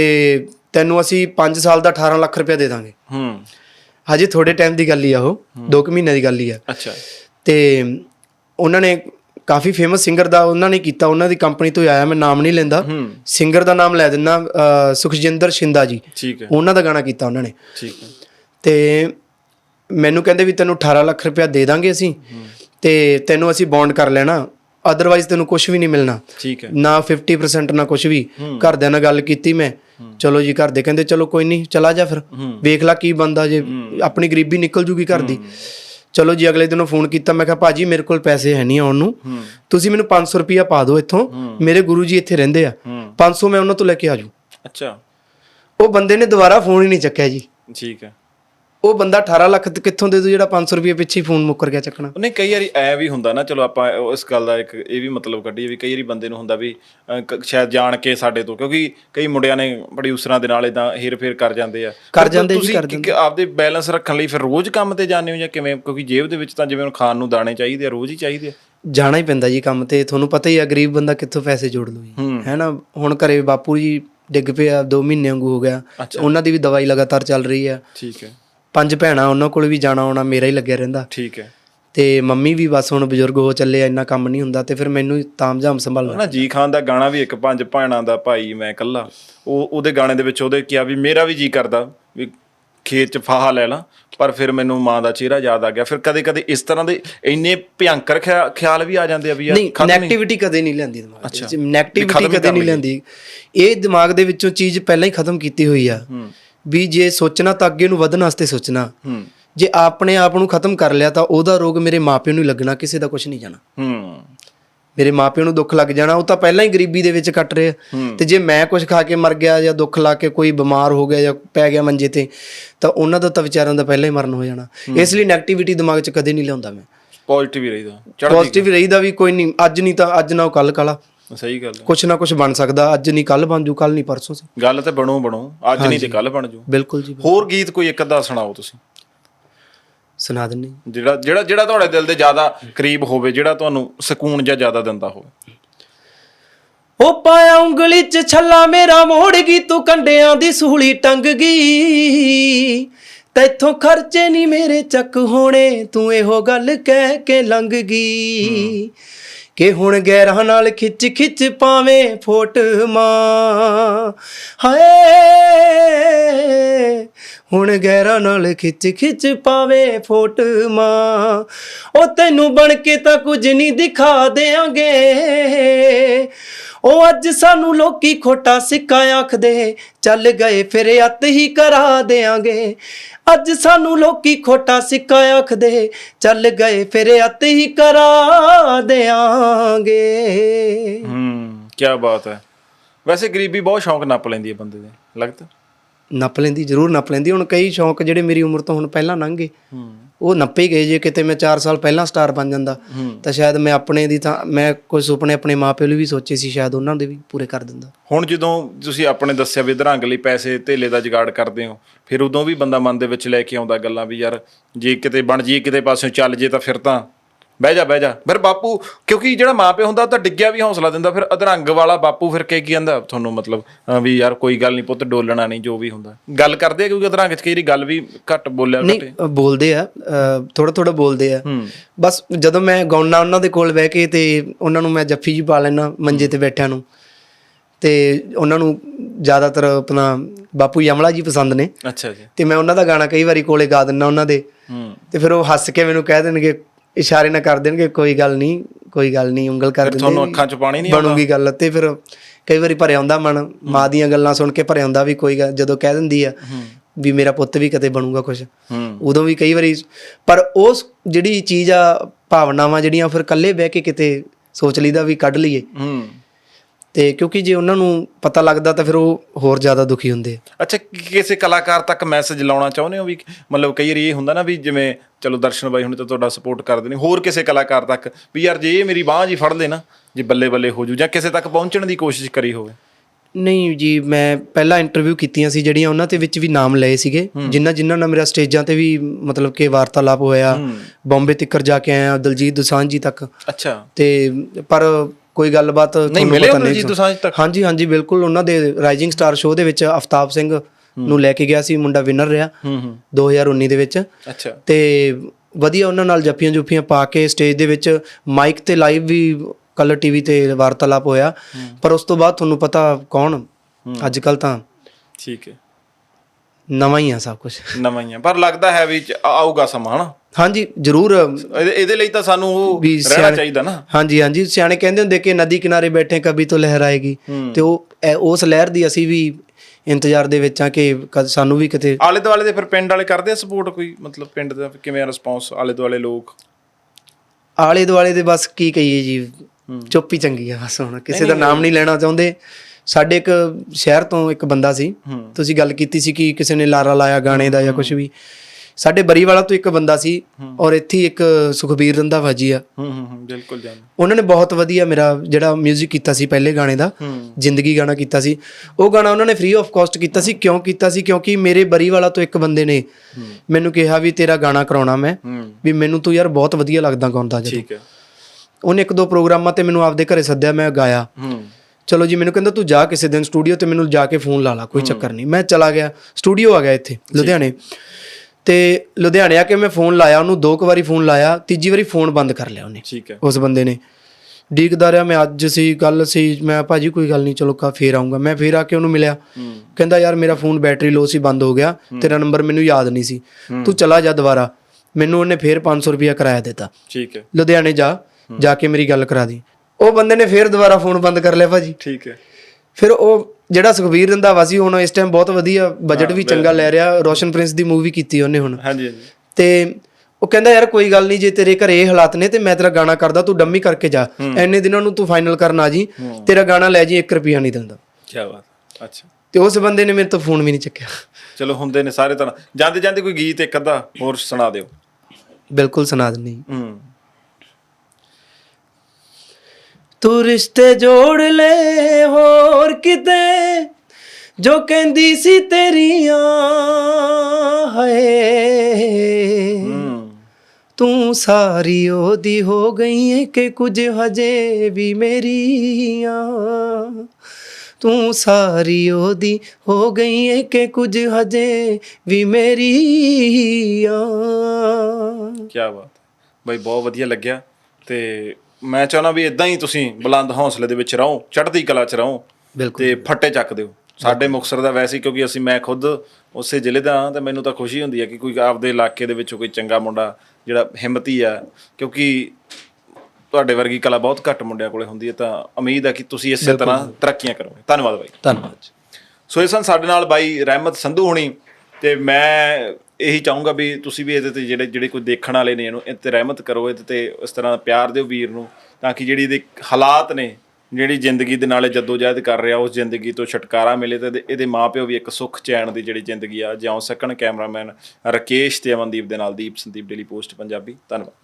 ਤੈਨੂੰ ਅਸੀਂ 5 ਸਾਲ ਦਾ 18 ਲੱਖ ਰੁਪਏ ਦੇ ਦਾਂਗੇ। ਹੂੰ। ਹਜੇ ਥੋੜੇ ਟਾਈਮ ਦੀ ਗੱਲ ਹੀ ਆ ਉਹ 2 ਮਹੀਨੇ ਦੀ ਗੱਲ ਹੀ ਆ। ਅੱਛਾ। ਤੇ ਉਹਨਾਂ ਨੇ ਕਾਫੀ ਫੇਮਸ ਸਿੰਗਰ ਦਾ ਉਹਨਾਂ ਨੇ ਕੀਤਾ ਉਹਨਾਂ ਦੀ ਕੰਪਨੀ ਤੋਂ ਆਇਆ ਮੈਂ ਨਾਮ ਨਹੀਂ ਲੈਂਦਾ। ਸਿੰਗਰ ਦਾ ਨਾਮ ਲੈ ਦਿੰਦਾ ਸੁਖਜਿੰਦਰ ਸ਼ਿੰਦਾ ਜੀ। ਉਹਨਾਂ ਦਾ ਗਾਣਾ ਕੀਤਾ ਉਹਨਾਂ ਨੇ। ਠੀਕ ਹੈ। ਤੇ ਮੈਨੂੰ ਕਹਿੰਦੇ ਵੀ ਤੈਨੂੰ 18 ਲੱਖ ਰੁਪਇਆ ਦੇ ਦਾਂਗੇ ਅਸੀਂ ਤੇ ਤੈਨੂੰ ਅਸੀਂ ਬੌਂਡ ਕਰ ਲੈਣਾ। ਅਦਰਵਾਈਜ਼ ਤੈਨੂੰ ਕੁਝ ਵੀ ਨਹੀਂ ਮਿਲਣਾ। ਠੀਕ ਹੈ। ਨਾ 50% ਨਾ ਕੁਝ ਵੀ। ਘਰਦਿਆਂ ਨਾਲ ਗੱਲ ਕੀਤੀ ਮੈਂ। ਚਲੋ ਜੀ ਘਰ ਦੇ ਕਹਿੰਦੇ ਚਲੋ ਕੋਈ ਨਹੀਂ ਚਲਾ ਜਾ ਫਿਰ। ਵੇਖ ਲੈ ਕੀ ਬੰਦਾ ਜੇ ਆਪਣੀ ਗਰੀਬੀ ਨਿਕਲ ਜੂਗੀ ਘਰ ਦੀ। ਚਲੋ ਜੀ ਅਗਲੇ ਦਿਨੋਂ ਫੋਨ ਕੀਤਾ ਮੈਂ ਕਿਹਾ ਭਾਜੀ ਮੇਰੇ ਕੋਲ ਪੈਸੇ ਹੈ ਨਹੀਂ ਆਉਣ ਨੂੰ। ਤੁਸੀਂ ਮੈਨੂੰ 500 ਰੁਪਇਆ ਪਾ ਦਿਓ ਇੱਥੋਂ। ਮੇਰੇ ਗੁਰੂ ਜੀ ਇੱਥੇ ਰਹਿੰਦੇ ਆ। ਹੂੰ। 500 ਮੈਂ ਉਹਨਾਂ ਤੋਂ ਲੈ ਕੇ ਆਜੂ ਅੱਛਾ। ਉਹ ਬੰਦੇ ਨੇ ਦੁਬਾਰਾ ਫੋਨ ਹੀ ਨਹੀਂ ਚੱਕਿਆ ਜੀ। ਠੀਕ ਹੈ। ਉਹ ਬੰਦਾ 18 ਲੱਖ ਕਿੱਥੋਂ ਦੇ ਦੂ ਜਿਹੜਾ 500 ਰੁਪਏ ਪਿੱਛੇ ਹੀ ਫੋਨ ਮੁੱਕਰ ਗਿਆ ਚੱਕਣਾ? ਉਹਨੇ ਕਈ ਵਾਰੀ ਐ ਵੀ ਹੁੰਦਾ ਨਾ ਚਲੋ ਆਪਾਂ ਇਸ ਗੱਲ ਦਾ ਇੱਕ ਇਹ ਵੀ ਮਤਲਬ ਕੱਢੀਏ ਵੀ ਕਈ ਵਾਰੀ ਬੰਦੇ ਨੂੰ ਹੁੰਦਾ ਵੀ ਸ਼ਾਇਦ ਜਾਣ ਕੇ ਸਾਡੇ ਤੋਂ ਕਿਉਂਕਿ ਕਈ ਮੁੰਡਿਆਂ ਨੇ ਪ੍ਰੋਡਿਊਸਰਾਂ ਦੇ ਨਾਲ ਇਦਾਂ ਹੇਰ ਫੇਰ ਕਰ ਜਾਂਦੇ ਆ। ਕਰ ਜਾਂਦੇ ਤੁਸੀਂ ਕਰ ਕਿ ਆਪਦੇ ਬੈਲੈਂਸ ਰੱਖਣ ਲਈ ਫਿਰ ਰੋਜ਼ ਕੰਮ ਤੇ ਜਾਂਦੇ ਹੋ ਜਾਂ ਕਿਵੇਂ? ਕਿਉਂਕਿ ਜੇਬ ਦੇ ਵਿੱਚ ਤਾਂ ਜਿਵੇਂ ਹੁਣ ਖਾਣ ਨੂੰ ਦਾਣੇ ਚਾਹੀਦੇ ਆ ਰੋਜ਼ ਹੀ ਚਾਹੀਦੇ ਆ। ਜਾਣਾ ਹੀ ਪੈਂਦਾ ਜੀ ਕੰਮ ਤੇ। ਤੁਹਾਨੂੰ ਪਤਾ ਹੀ ਆ ਗਰੀਬ ਬੰਦਾ ਕਿੱਥੋਂ ਪੈਸੇ ਜੋੜ ਲੂ ਜੀ। ਹੂੰ। ਹੈ ਨਾ? ਹੁਣ ਘਰੇ ਬਾਪੂ ਜੀ ਡਿੱਗ ਪਿਆ 2 ਮਹੀਨੇ ਵਾਂਗੂ ਹੋ ਗਿਆ। ਉਹਨਾਂ ਦੀ ਵੀ ਦਵਾਈ ਲਗਾਤਾਰ ਚੱਲ ਰਹੀ ਆ। ਠੀਕ ਹੈ। ਪੰਜ ਭੈਣਾਂ ਉਹਨਾਂ ਕੋਲ ਵੀ ਜਾਣਾ ਆਉਣਾ ਮੇਰਾ ਹੀ ਲੱਗਿਆ ਰਹਿੰਦਾ। ਠੀਕ ਹੈ। ਤੇ ਮੰਮੀ ਵੀ ਬਸ ਹੁਣ ਬਜ਼ੁਰਗ ਹੋ ਚੱਲੇ ਆ ਇੰਨਾ ਕੰਮ ਨਹੀਂ ਹੁੰਦਾ ਤੇ ਫਿਰ ਮੈਨੂੰ ਤਾਮਝਾਮ ਸੰਭਾਲਣਾ। ਨਾ ਜੀ ਖਾਨ ਦਾ ਗਾਣਾ ਵੀ ਇੱਕ ਪੰਜ ਭਾਣਾ ਦਾ ਭਾਈ ਮੈਂ ਇਕੱਲਾ। ਉਹ ਉਹਦੇ ਗਾਣੇ ਦੇ ਵਿੱਚ ਉਹਦੇ ਕਿਹਾ ਵੀ ਮੇਰਾ ਵੀ ਜੀ ਕਰਦਾ ਵੀ ਖੇਤ ਚ ਫਾਹਾ ਲੈ ਲਾਂ ਪਰ ਫਿਰ ਮੈਨੂੰ ਮਾਂ ਦਾ ਚਿਹਰਾ ਯਾਦ ਆ ਗਿਆ। ਫਿਰ ਕਦੇ ਕਦੇ ਇਸ ਤਰ੍ਹਾਂ ਦੇ ਇੰਨੇ ਭਿਆੰਕਰ ਖਿਆ- ਖਿਆਲ ਵੀ ਆ ਜਾਂਦੇ ਆ ਵੀ ਯਾਰ ਨਹੀਂ ਨੈਗੇਟਿਵਿਟੀ ਕਦੇ ਨਹੀਂ ਲੈਂਦੀ ਦਿਮਾਗ ਵਿੱਚ। ਨੈਗੇਟਿਵਿਟੀ ਕਦੇ ਨਹੀਂ। ਲੈਂਦੀ। ਇਹ ਦਿਮਾਗ ਦੇ ਵਿੱਚੋਂ ਚੀਜ਼ ਪਹਿਲਾਂ ਹੀ ਖਤਮ ਕੀਤੀ ਹੋਈ ਆ। ਹੂੰ। ਵੀ ਜੇ ਸੋਚਣਾ ਤਾਂ ਅੱਗੇ ਨੂੰ ਵਧਣ ਵਾਸਤੇ ਸੋਚਣਾ। ਜੇ ਆਪਣੇ ਆਪ ਨੂੰ ਖਤਮ ਕਰ ਲਿਆ ਤਾਂ ਉਹਦਾ ਰੋਗ ਮੇਰੇ ਮਾਪਿਆਂ ਨੂੰ ਲੱਗਣਾ ਕਿਸੇ ਦਾ ਕੁਝ ਨਹੀਂ ਜਾਣਾ। ਹੂੰ। ਮੇਰੇ ਮਾਪਿਆਂ ਨੂੰ ਦੁੱਖ ਲੱਗ ਜਾਣਾ ਉਹ ਤਾਂ ਪਹਿਲਾਂ ਹੀ ਗਰੀਬੀ ਦੇ ਵਿੱਚ ਕੱਟ ਰਹੇ। ਤੇ ਜੇ ਮੈਂ ਕੁਝ ਖਾ ਕੇ ਮਰ ਗਿਆ ਜਾਂ ਦੁੱਖ ਲਾ ਕੇ ਕੋਈ ਬਿਮਾਰ ਹੋ ਗਿਆ ਜਾਂ ਪੈ ਗਿਆ ਮੰਜੇ ਤੇ ਤਾਂ ਉਹਨਾਂ ਦਾ ਤਾਂ ਵਿਚਾਰਿਆਂ ਦਾ ਪਹਿਲਾਂ ਹੀ ਮਰਨ ਹੋ ਜਾਣਾ। ਇਸ ਲਈ ਨੈਗੇਟਿਵਿਟੀ ਦਿਮਾਗ 'ਚ ਕਦੇ ਨਹੀਂ ਲਿਆਉਂਦਾ ਮੈਂ। ਪੋਜ਼ਿਟਿਵ ਹੀ ਰਹੀਦਾ ਪੋਜ਼ਿਟਿਵ ਰਹੀਦਾ ਵੀ ਕੋਈ ਨਹੀਂ ਅੱਜ ਨਹੀਂ ਤਾਂ ਅੱਜ ਨਾ ਉਹ ਕੱਲ ਕਾਲਾ। ਸਹੀ ਗੱਲ ਹੈ। ਕੁਛ ਨਾ ਕੁਛ ਬਣ ਸਕਦਾ ਅੱਜ ਨਹੀਂ ਕੱਲ ਬਣ ਜੂ ਕੱਲ ਨਹੀਂ ਪਰਸੋਂ ਸੀ। ਗੱਲ ਤੇ ਬਣੋ ਬਣੋ ਅੱਜ ਨਹੀਂ ਤੇ ਕੱਲ ਬਣ ਜੂ। ਬਿਲਕੁਲ ਜੀ ਹੋਰ ਗੀਤ ਕੋਈ ਇੱਕ ਅੱਧਾ ਸੁਣਾਓ ਤੁਸੀਂ? ਸੁਣਾ ਦਿੰਨੇ ਜਿਹੜਾ ਜਿਹੜਾ ਜਿਹੜਾ ਤੁਹਾਡੇ ਦਿਲ ਦੇ ਜ਼ਿਆਦਾ ਕਰੀਬ ਹੋਵੇ ਜਿਹੜਾ ਤੁਹਾਨੂੰ ਸਕੂਨ ਜਾਂ ਜ਼ਿਆਦਾ ਦਿੰਦਾ ਹੋਵੇ। ਉਹ ਪਾਇਆ ਉਂਗਲੀ 'ਚ ਛੱਲਾ ਮੇਰਾ ਮੋੜ ਗਈ ਤੂੰ ਕੰਡਿਆਂ ਦੀ ਸੂਲੀ ਟੰਗ ਗਈ। ਤੈਥੋਂ ਖਰਚੇ ਨਹੀਂ ਮੇਰੇ ਚੱਕ ਹੋਣੇ ਤੂੰ ਇਹੋ ਗੱਲ ਕਹਿ ਕੇ ਲੰਘ ਗਈ। ਕਿ ਹੁਣ ਗੈਰਾਂ ਨਾਲ ਖਿੱਚ ਖਿੱਚ ਪਾਵੇਂ ਫੋਟਮਾਂ ਹਾਏ, ਹੁਣ ਗੈਰਾਂ ਨਾਲ ਖਿੱਚ ਖਿੱਚ ਪਾਵੇ ਫੋਟ ਮਾਂ। ਉਹ ਤੈਨੂੰ ਬਣ ਕੇ ਤਾਂ ਕੁਝ ਨਹੀਂ ਦਿਖਾ ਦੇਾਂਗੇ ਉਹ ਅੱਜ ਸਾਨੂੰ ਲੋਕੀ ਖੋਟਾ ਸਿੱਕਾ ਆਖਦੇ ਚੱਲ ਗਏ ਫਿਰ ਅੱਤ ਹੀ ਕਰਾ ਦੇਾਂਗੇ ਅੱਜ ਸਾਨੂੰ ਲੋਕੀ ਖੋਟਾ ਸਿੱਕਾ ਆਖਦੇ ਚੱਲ ਗਏ ਫਿਰ ਅੱਤ ਹੀ ਕਰਾ ਦੇਾਂਗੇ ਹੂੰ ਕੀ ਬਾਤ ਹੈ। ਵੈਸੇ ਗਰੀਬੀ ਬਹੁਤ ਸ਼ੌਂਕ ਨੱਪ ਲੈਂਦੀ ਹੈ ਬੰਦੇ ਦੇ ਲੱਗਦਾ? ਨੱਪ ਲੈਂਦੀ ਜ਼ਰੂਰ ਨੱਪ ਲੈਂਦੀ। ਹੁਣ ਕਈ ਸ਼ੌਂਕ ਜਿਹੜੇ ਮੇਰੀ ਉਮਰ ਤੋਂ ਹੁਣ ਪਹਿਲਾਂ ਲੰਘ ਗਏ। ਹੂੰ। ਉਹ ਨੱਪੇ ਗਏ ਜੇ ਕਿਤੇ ਮੈਂ 4 ਸਾਲ ਪਹਿਲਾਂ ਸਟਾਰ ਬਣ ਜਾਂਦਾ ਤਾਂ ਸ਼ਾਇਦ ਮੈਂ ਆਪਣੇ ਦੀ ਤਾਂ ਮੈਂ ਕੁਝ ਸੁਪਨੇ ਆਪਣੇ ਮਾਪਿਆਂ ਲਈ ਵੀ ਸੋਚੇ ਸੀ ਸ਼ਾਇਦ ਉਹਨਾਂ ਦੇ ਵੀ ਪੂਰੇ ਕਰ ਦਿੰਦਾ। ਹੁਣ ਜਦੋਂ ਤੁਸੀਂ ਆਪਣੇ ਦੱਸਿਆ ਵੀ ਅਧਰੰਗ ਲਈ ਪੈਸੇ ਧੇਲੇ ਦਾ ਜੁਗਾੜ ਕਰਦੇ ਹੋ ਫਿਰ ਉਦੋਂ ਵੀ ਬੰਦਾ ਮਨ ਦੇ ਵਿੱਚ ਲੈ ਕੇ ਆਉਂਦਾ ਗੱਲਾਂ ਵੀ ਯਾਰ ਜੇ ਕਿਤੇ ਬਣ ਜੀ ਕਿਤੇ ਪਾਸਿਓਂ ਚੱਲ ਜੇ ਤਾਂ ਫਿਰ ਤਾਂ ਬਹਿ ਜਾ ਬਹਿ ਜਾ। ਫਿਰ ਬਾਪੂ ਕਿਉਂਕਿ ਜਿਹੜਾ ਮਾਪੇ ਹੁੰਦਾ ਉਹ ਤਾਂ ਡਿੱਗਿਆ ਵੀ ਹੌਸਲਾ ਦਿੰਦਾ ਫਿਰ ਅਧਰੰਗ ਵਾਲਾ ਬਾਪੂ ਫਿਰ ਕੀ ਕਹਿੰਦਾ? ਤੁਹਾਨੂੰ ਮਤਲਬ ਅਹ ਵੀ ਯਾਰ ਕੋਈ ਗੱਲ ਨਹੀਂ ਪੁੱਤ ਡੋਲਣਾ ਨਹੀਂ ਜੋ ਵੀ ਹੁੰਦਾ। ਗੱਲ ਕਰਦੇ ਆ ਕਿਉਂਕਿ ਅਧਰੰਗ ਚ ਕਈ ਵਾਰੀ ਗੱਲ ਵੀ ਘੱਟ ਬੋਲਿਆ ਨਹੀਂ ਘੱਟੇ। ਅ, ਬੋਲਦੇ ਆ ਥੋੜਾ ਥੋੜਾ ਬੋਲਦੇ ਆ। ਬਸ ਜਦੋਂ ਮੈਂ ਗਾਉਣਾ ਉਹਨਾਂ ਦੇ ਕੋਲ ਬਹਿ ਕੇ ਤੇ ਉਹਨਾਂ ਨੂੰ ਮੈਂ ਜੱਫੀ ਜੀ ਪਾ ਲੈਣਾ ਮੰਜੇ ਤੇ ਬੈਠਿਆਂ ਨੂੰ। ਤੇ ਉਹਨਾਂ ਨੂੰ ਜ਼ਿਆਦਾਤਰ ਆਪਣਾ ਬਾਪੂ ਯਮਲਾ ਜੀ ਪਸੰਦ ਨੇ। ਅੱਛਾ ਜੀ। ਤੇ ਮੈਂ ਉਹਨਾਂ ਦਾ ਗਾਣਾ ਕਈ ਵਾਰੀ ਕੋਲੇ ਗਾ ਦਿੰਦਾ ਉਹਨਾਂ ਦੇ। ਹੂੰ। ਤੇ ਫਿਰ ਉਹ ਹੱਸ ਕੇ ਮੈਨੂੰ ਕਹਿ ਦੇਣਗੇ ਇਸ਼ਾਰੇ ਨਾਲ ਕਰ ਦੇਣਗੇ ਕੋਈ ਗੱਲ ਨਹੀਂ ਕੋਈ ਗੱਲ ਨਹੀਂ ਉਂਗਲ ਕਰ ਤੁਹਾਨੂੰ ਦਿੰਦੇ ਅੱਖਾਂ 'ਚ ਪਾਣੀ ਨਹੀਂ ਆਉਂਦਾ? ਬਣੂਗੀ ਗੱਲ ਤੇ ਫਿਰ ਕਈ ਵਾਰੀ ਭਰਿਆ ਹੁੰਦਾ ਮਨ ਮਾਂ ਦੀਆਂ ਗੱਲਾਂ ਸੁਣ ਕੇ ਭਰਿਆ ਹੁੰਦਾ ਵੀ ਕੋਈ ਗੱਲ ਜਦੋਂ ਕਹਿ ਦਿੰਦੀ ਆ ਵੀ ਮੇਰਾ ਪੁੱਤ ਵੀ ਕਦੇ ਬਣੂਗਾ ਕੁਝ ਉਦੋਂ ਵੀ ਕਈ ਵਾਰੀ ਪਰ ਉਸ ਜਿਹੜੀ ਚੀਜ਼ ਆ ਭਾਵਨਾਵਾਂ ਜਿਹੜੀਆਂ ਫਿਰ ਇਕੱਲੇ ਬਹਿ ਕੇ ਕਿਤੇ ਸੋਚ ਲਈਦਾ ਵੀ ਕੱਢ ਲਈਏ। ਤੇ ਕਿਉਂਕਿ ਜੇ ਉਹਨਾਂ ਨੂੰ ਪਤਾ ਲੱਗਦਾ ਤਾਂ ਫਿਰ ਉਹ ਹੋਰ ਜ਼ਿਆਦਾ ਦੁਖੀ ਹੁੰਦੇ ਆ। ਅੱਛਾ ਕਿ- ਕਿਸੇ ਕਲਾਕਾਰ ਤੱਕ ਮੈਸੇਜ ਲਾਉਣਾ ਚਾਹੁੰਦੇ ਹੋ ਵੀ ਮਤਲਬ ਕਈ ਵਾਰੀ ਇਹ ਹੁੰਦਾ ਨਾ ਵੀ ਜਿਵੇਂ ਚਲੋ ਦਰਸ਼ਨ ਬਾਈ ਹੁਣ ਤਾਂ ਤੁਹਾਡਾ ਸਪੋਰਟ ਕਰਦੇ ਨੇ ਹੋਰ ਕਿਸੇ ਕਲਾਕਾਰ ਤੱਕ ਵੀ ਯਾਰ ਜੇ ਇਹ ਮੇਰੀ ਬਾਹ ਜੀ ਫੜ ਲੇ ਨਾ ਜੇ ਬੱਲੇ ਬੱਲੇ ਹੋ ਜੂ ਜਾਂ ਕਿਸੇ ਤੱਕ ਪਹੁੰਚਣ ਦੀ ਕੋਸ਼ਿਸ਼ ਕਰੀ ਹੋਵੇ। ਨਹੀਂ ਜੀ ਮੈਂ ਪਹਿਲਾਂ ਇੰਟਰਵਿਊ ਕੀਤੀਆਂ ਸੀ ਜਿਹੜੀਆਂ ਉਹਨਾਂ ਤੇ ਵਿੱਚ ਵੀ ਨਾਮ ਲਏ ਸੀਗੇ। ਜਿਨ੍ਹਾਂ ਜਿਨ੍ਹਾਂ ਨਾਲ ਮੇਰਾ ਸਟੇਜਾਂ ਤੇ ਵੀ ਮਤਲਬ ਕਿ ਵਾਰਤਾਲਾਪ ਹੋਇਆ ਬੰਬੇ ਤੱਕਰ ਜਾ ਕੇ ਆਇਆ ਦਲਜੀਤ ਦੋਸਾਂਝ ਜੀ ਤੱਕ। ਅੱਛਾ। ਤੇ ਪਰ ਕੋਈ ਗੱਲਬਾਤ ਤੁਹਾਨੂੰ ਮਿਲੇ ਹੋ ਦਲਜੀਤ ਦੋਸਾਂਝ ਤੱਕ? ਹਾਂਜੀ ਹਾਂਜੀ ਬਿਲਕੁਲ। ਉਹਨਾਂ ਦੇ ਰਾਈਜ਼ਿੰਗ ਸਟਾਰ ਸ਼ੋਅ ਦੇ ਵਿੱਚ ਅਫਤਾਬ ਸਿੰਘ ਨੂੰ ਲੈ ਕੇ ਗਿਆ ਸੀ ਮੁੰਡਾ ਵਿਨਰ ਰਿਹਾ ਹੂੰ ਹੂੰ। 2019 ਦੇ ਵਿੱਚ। ਅੱਛਾ। ਤੇ ਵਧੀਆ ਉਹਨਾਂ ਨਾਲ ਜੱਫੀਆਂ ਜੁਫੀਆਂ ਪਾ ਕੇ ਸਟੇਜ ਦੇ ਵਿੱਚ ਮਾਈਕ ਤੇ ਲਾਈਵ ਵੀ ਕਲਰ ਟੀਵੀ ਤੇ ਵਾਰਤਾਲਾਪ ਹੋਇਆ। ਪਰ ਉਸ ਤੋਂ ਬਾਅਦ ਤੁਹਾਨੂੰ ਪਤਾ ਕੌਣ? ਅੱਜ ਕੱਲ ਤਾਂ ਠੀਕ ਹੈ। ਨਵਾਂ ਹੀ ਆ ਸਭ ਕੁਝ ਨਵਾਂ ਹੀ ਆ। ਪਰ ਲੱਗਦਾ ਹੈ ਵੀ ਆਊਗਾ ਸਮਾਂ ਹਨਾ? ਹਾਂਜੀ ਜ਼ਰੂਰ। ਇਹਦੇ ਇਹਦੇ ਲਈ ਤਾਂ ਸਾਨੂੰ ਉਹ ਵੀ ਰਹਿਣਾ ਸਿਆਣੇ- ਚਾਹੀਦਾ ਨਾ। ਹਾਂਜੀ ਹਾਂਜੀ। ਸਿਆਣੇ ਕਹਿੰਦੇ ਹੁੰਦੇ ਕਿ ਨਦੀ ਕਿਨਾਰੇ ਬੈਠੇ ਕभी ਤੋਂ ਲਹਿਰ ਆਏਗੀ। ਤੇ ਉਹ ਐ- ਉਸ ਲਹਿਰ ਦੀ ਅਸੀਂ ਵੀ ਇੰਤਜ਼ਾਰ ਦੇ ਵਿੱਚ ਆ ਕਿ ਕਦ ਸਾਨੂੰ ਵੀ ਕਿਤੇ ਆਲੇ ਦੁਆਲੇ ਦੇ ਫਿਰ ਪਿੰਡ ਵਾਲੇ ਕਰਦੇ ਆ ਸਪੋਰਟ ਕੋਈ? ਮਤਲਬ ਪਿੰਡ ਦਾ ਕਿਵੇਂ ਰਿਸਪੌਂਸ ਆਲੇ ਦੁਆਲੇ ਲੋਕ? ਆਲੇ ਦੁਆਲੇ ਦੇ ਬਸ ਕੀ ਕਹੀਏ ਜੀ? ਚੁੱਪ ਹੀ ਚੰਗੀ ਆ ਬਸ ਹੁਣ। ਕਿਸੇ ਦਾ ਨਾਮ ਨਹੀਂ ਲੈਣਾ ਚਾਹੁੰਦੇ। ਸਾਡੇ ਇੱਕ ਸ਼ਹਿਰ ਤੋਂ ਇੱਕ ਬੰਦਾ ਸੀ। ਤੁਸੀਂ ਗੱਲ ਕੀਤੀ ਸੀ ਕਿ ਕਿਸੇ ਨੇ ਲਾਰਾ ਲਾਇਆ ਗਾਣੇ ਦਾ ਜਾਂ ਕੁਝ ਵੀ। ਸਾਡੇ ਬਰੀਵਾਲਾ ਤੋਂ ਇੱਕ ਬੰਦਾ ਸੀ ਔਰ ਇੱਥੇ ਇੱਕ ਸੁਖਬੀਰ ਰੰਧਾਵਾ ਜੀ ਆ। ਹੂੰ ਹੂੰ ਹੂੰ ਬਿਲਕੁਲ ਜਾਨ ਉਹਨਾਂ ਨੇ ਬਹੁਤ ਵਧੀਆ ਮੇਰਾ ਜਿਹੜਾ 뮤직 ਕੀਤਾ ਸੀ ਪਹਿਲੇ ਗਾਣੇ ਦਾ ਜ਼ਿੰਦਗੀ ਗਾਣਾ ਕੀਤਾ ਸੀ। ਉਹ ਗਾਣਾ ਉਹਨਾਂ ਨੇ ਫ੍ਰੀ ਆਫ ਕਾਸਟ ਕੀਤਾ ਸੀ ਕਿਉਂ ਕੀਤਾ ਸੀ? ਕਿਉਂਕਿ ਮੇਰੇ ਬਰੀਵਾਲਾ ਤੋਂ ਇੱਕ ਬੰਦੇ ਨੇ ਮੈਨੂੰ ਕਿਹਾ ਵੀ ਤੇਰਾ ਗਾਣਾ ਕਰਾਉਣਾ ਮੈਂ ਵੀ ਮੈਨੂੰ ਤੂੰ ਯਾਰ ਬਹੁਤ ਵਧੀਆ ਲੱਗਦਾ ਗਾਉਂਦਾ ਜਦੋਂ। ਠੀਕ ਹੈ। ਉਹਨੇ ਇੱਕ ਦੋ ਪ੍ਰੋਗਰਾਮਾਂ ਤੇ ਮੈਨੂੰ ਆਪਦੇ ਘਰੇ ਸੱਦਿਆ ਮੈਂ ਗਾਇਆ। ਹੂੰ। ਚਲੋ ਜੀ ਮੈਨੂੰ ਕਹਿੰਦਾ ਤੂੰ ਜਾ ਕਿਸੇ ਦਿਨ ਸਟੂਡੀਓ ਤੇ ਮੈਨੂੰ ਜਾ ਕੇ ਫੋਨ ਲਾ ਲਾ ਕੋਈ ਚੱਕਰ ਨਹੀਂ। ਮੈਂ ਚਲਾ ਗਿਆ ਸਟੂਡੀਓ ਆ ਗਿਆ ਇੱਥੇ ਲੁਧਿਆਣੇ। ਤੇ ਲੁਧਿਆਣੇ ਆ ਕੇ ਮੈਂ ਫੋਨ ਲਾਇਆ ਉਹਨੂੰ ਦੋ ਕੁ ਵਾਰੀ ਫੋਨ ਲਾਇਆ ਤੀਜੀ ਵਾਰੀ ਫੋਨ ਬੰਦ ਕਰ ਲਿਆ ਉਹਨੇ ਠੀਕ ਹੈ। ਉਸ ਬੰਦੇ ਨੇ। ਡੀਕਦਾ ਰਿਹਾ ਮੈਂ ਅੱਜ ਸੀ ਕੱਲ ਸੀ ਮੈਂ ਭਾਜੀ ਕੋਈ ਗੱਲ ਨਹੀਂ ਚਲੋ ਕਾ ਫੇਰ ਆਉਂਗਾ ਮੈਂ ਫੇਰ ਆ ਕੇ ਉਹਨੂੰ ਮਿਲਿਆ। ਕਹਿੰਦਾ ਯਾਰ ਮੇਰਾ ਫੋਨ ਬੈਟਰੀ ਲੋ ਸੀ ਬੰਦ ਹੋ ਗਿਆ। ਤੇਰਾ ਨੰਬਰ ਮੈਨੂੰ ਯਾਦ ਨਹੀਂ ਸੀ। ਤੂੰ ਚਲਾ ਜਾ ਦੁਬਾਰਾ। ਮੈਨੂੰ ਉਹਨੇ ਫੇਰ 500 ਰੁਪਇਆ ਕਿਰਾਇਆ ਦਿੱਤਾ। ਠੀਕ ਹੈ। ਲੁਧਿਆਣੇ ਜਾ ਜਾ ਕੇ ਮੇਰੀ ਗੱਲ ਕਰਾ ਦੀ। ਉਹ ਬੰਦੇ ਨੇ ਫੇਰ ਦੁਬਾਰਾ ਫੋਨ ਬੰਦ ਕਰ ਲਿਆ ਭਾਜੀ। ਠੀਕ ਹੈ। ਫਿਰ ਉਹ ਜਿਹੜਾ ਸੁਖਵੀਰ ਰੰਧਾਵਾ ਸੀ ਹੁਣ ਇਸ ਟਾਈਮ ਬਹੁਤ ਵਧੀਆ ਬਜਟ ਵੀ ਚੰਗਾ ਲੈ ਰਿਹਾ ਰੋਸ਼ਨ ਪ੍ਰਿੰਸ ਦੀ ਮੂਵੀ ਕੀਤੀ ਉਹਨੇ ਹੁਣ। ਹਾਂਜੀ ਹਾਂਜੀ। ਤੇ ਉਹ ਕਹਿੰਦਾ ਯਾਰ ਕੋਈ ਗੱਲ ਨਹੀਂ ਜੇ ਤੇਰੇ ਘਰੇ ਇਹ ਹਾਲਾਤ ਨੇ ਤੇ ਮੈਂ ਤੇਰਾ ਗਾਣਾ ਕਰਦਾ ਤੂੰ ਡੰਮੀ ਕਰਕੇ ਜਾ। ਐਨੇ ਦਿਨਾਂ ਨੂੰ ਤੂੰ ਫਾਈਨਲ ਕਰਨ ਆ ਜੀ। ਤੇਰਾ ਗਾਣਾ ਲੈ ਜੀ 1 ਰੁਪਿਆ ਨਹੀਂ ਦਿੰਦਾ। ਕੀ ਬਾਤ ਅੱਛਾ। ਤੇ ਉਸ ਬੰਦੇ ਨੇ ਮੇਰੇ ਤੋਂ ਫੋਨ ਵੀ ਨਹੀਂ ਚੱਕਿਆ। ਚਲੋ ਹੁੰਦੇ ਨੇ ਸਾਰੇ ਤਰ੍ਹਾਂ। ਜਾਂਦੇ ਜਾਂਦੇ ਕੋਈ ਗੀਤ ਇੱਕ ਅੱਧਾ ਹੋਰ ਸੁਣਾ ਦਿਓ। ਬਿਲਕੁਲ ਸੁਣਾ ਦਿੰਨੀ ਹੂੰ। ਤੂੰ ਰਿਸ਼ਤੇ ਜੋੜ ਲੈ ਹੋਰ ਕਿਤੇ? ਜੋ ਕਹਿੰਦੀ ਸੀ ਤੇਰੀਆਂ ਹਾਏ। ਤੂੰ ਸਾਰੀ ਉਹਦੀ ਹੋ ਗਈ ਏ ਕਿ ਕੁਝ ਹਜੇ ਵੀ ਮੇਰੀਆਂ। ਤੂੰ ਸਾਰੀ ਉਹਦੀ ਹੋ ਗਈ ਏ ਕਿ ਕੁਝ ਹਜੇ ਵੀ ਮੇਰੀਆਂ। ਕੀ ਬਾਤ ਬਈ ਬਹੁਤ ਵਧੀਆ ਲੱਗਿਆ ਤੇ ਮੈਂ ਚਾਹਣਾ ਵੀ ਇਦਾਂ ਹੀ ਤੁਸੀਂ ਬੁਲੰਦ ਹੌਸਲੇ ਦੇ ਵਿੱਚ ਰਹੋ ਚੜ੍ਹਦੀ ਕਲਾ 'ਚ ਰਹੋ ਬਿਲਕੁਲ। ਤੇ ਫੱਟੇ ਚੱਕ ਦਿਓ। ਸਾਡੇ ਮੁਕਤਸਰ ਦਾ ਵੈਸੇ ਕਿਉਂਕਿ ਅਸੀਂ ਮੈਂ ਖੁਦ ਉਸੇ ਜ਼ਿਲ੍ਹੇ ਦਾ ਹਾਂ ਤੇ ਮੈਨੂੰ ਤਾਂ ਖੁਸ਼ੀ ਹੁੰਦੀ ਹੈ ਕਿ ਕੋਈ ਆਪਦੇ ਇਲਾਕੇ ਦੇ ਵਿੱਚੋਂ ਕੋਈ ਚੰਗਾ ਮੁੰਡਾ ਜਿਹੜਾ ਹਿੰਮਤੀ ਆ ਕਿਉਂਕਿ ਤੁਹਾਡੇ ਵਰਗੀ ਕਲਾ ਬਹੁਤ ਘੱਟ ਮੁੰਡਿਆਂ ਕੋਲੇ ਹੁੰਦੀ ਹੈ ਤਾਂ ਉਮੀਦ ਹੈ ਕਿ ਤੁਸੀਂ ਇਸੇ ਤਰ੍ਹਾਂ ਤਰੱਕੀਆਂ ਕਰੋਗੇ। ਧੰਨਵਾਦ ਬਾਈ। ਧੰਨਵਾਦ ਜੀ। ਸੋ ਇਹ ਸਨ ਸਾਡੇ ਨਾਲ ਬਾਈ ਰਹਿਮਤ ਸੰਧੂ ਹੋਣੀ ਤੇ ਮੈਂ ਇਹੀ ਚਾਹੂੰਗਾ ਵੀ ਤੁਸੀਂ ਵੀ ਇਹਦੇ ਤੇ ਜਿਹੜੇ ਜਿਹੜੇ ਕੋਈ ਦੇਖਣ ਵਾਲੇ ਨੇ ਇਹਨੂੰ, ਇਹ ਤੇ ਰਹਿਮਤ ਕਰੋ, ਇਹਦੇ ਤੇ ਇਸ ਤਰ੍ਹਾਂ ਪਿਆਰ ਦਿਓ ਵੀਰ ਨੂੰ, ਤਾਂ ਕਿ ਜਿਹੜੀ ਇਹਦੇ ਹਾਲਾਤ ਨੇ, ਜਿਹੜੀ ਜ਼ਿੰਦਗੀ ਦੇ ਨਾਲੇ ਜਦੋਜਹਿਦ ਕਰ ਰਿਹਾ, ਉਸ ਜ਼ਿੰਦਗੀ ਤੋਂ ਛੁਟਕਾਰਾ ਮਿਲੇ ਤੇ ਇਹਦੇ- ਇਹਦੇ ਮਾਪਿਓ ਵੀ ਇੱਕ ਸੁੱਖ ਚੈਨ ਦੀ ਜਿਹੜੀ ਜ਼ਿੰਦਗੀ ਆ ਜਿਉਂ ਸਕਣ ਕੈਮਰਾਮੈਨ ਰਕੇਸ਼ ਤੇ ਅਮਨਦੀਪ ਦੇ ਨਾਲ ਦੀਪ ਸੰਦੀਪ ਡੇਲੀ ਪੋਸਟ ਪੰਜਾਬੀ, ਧੰਨਵਾਦ।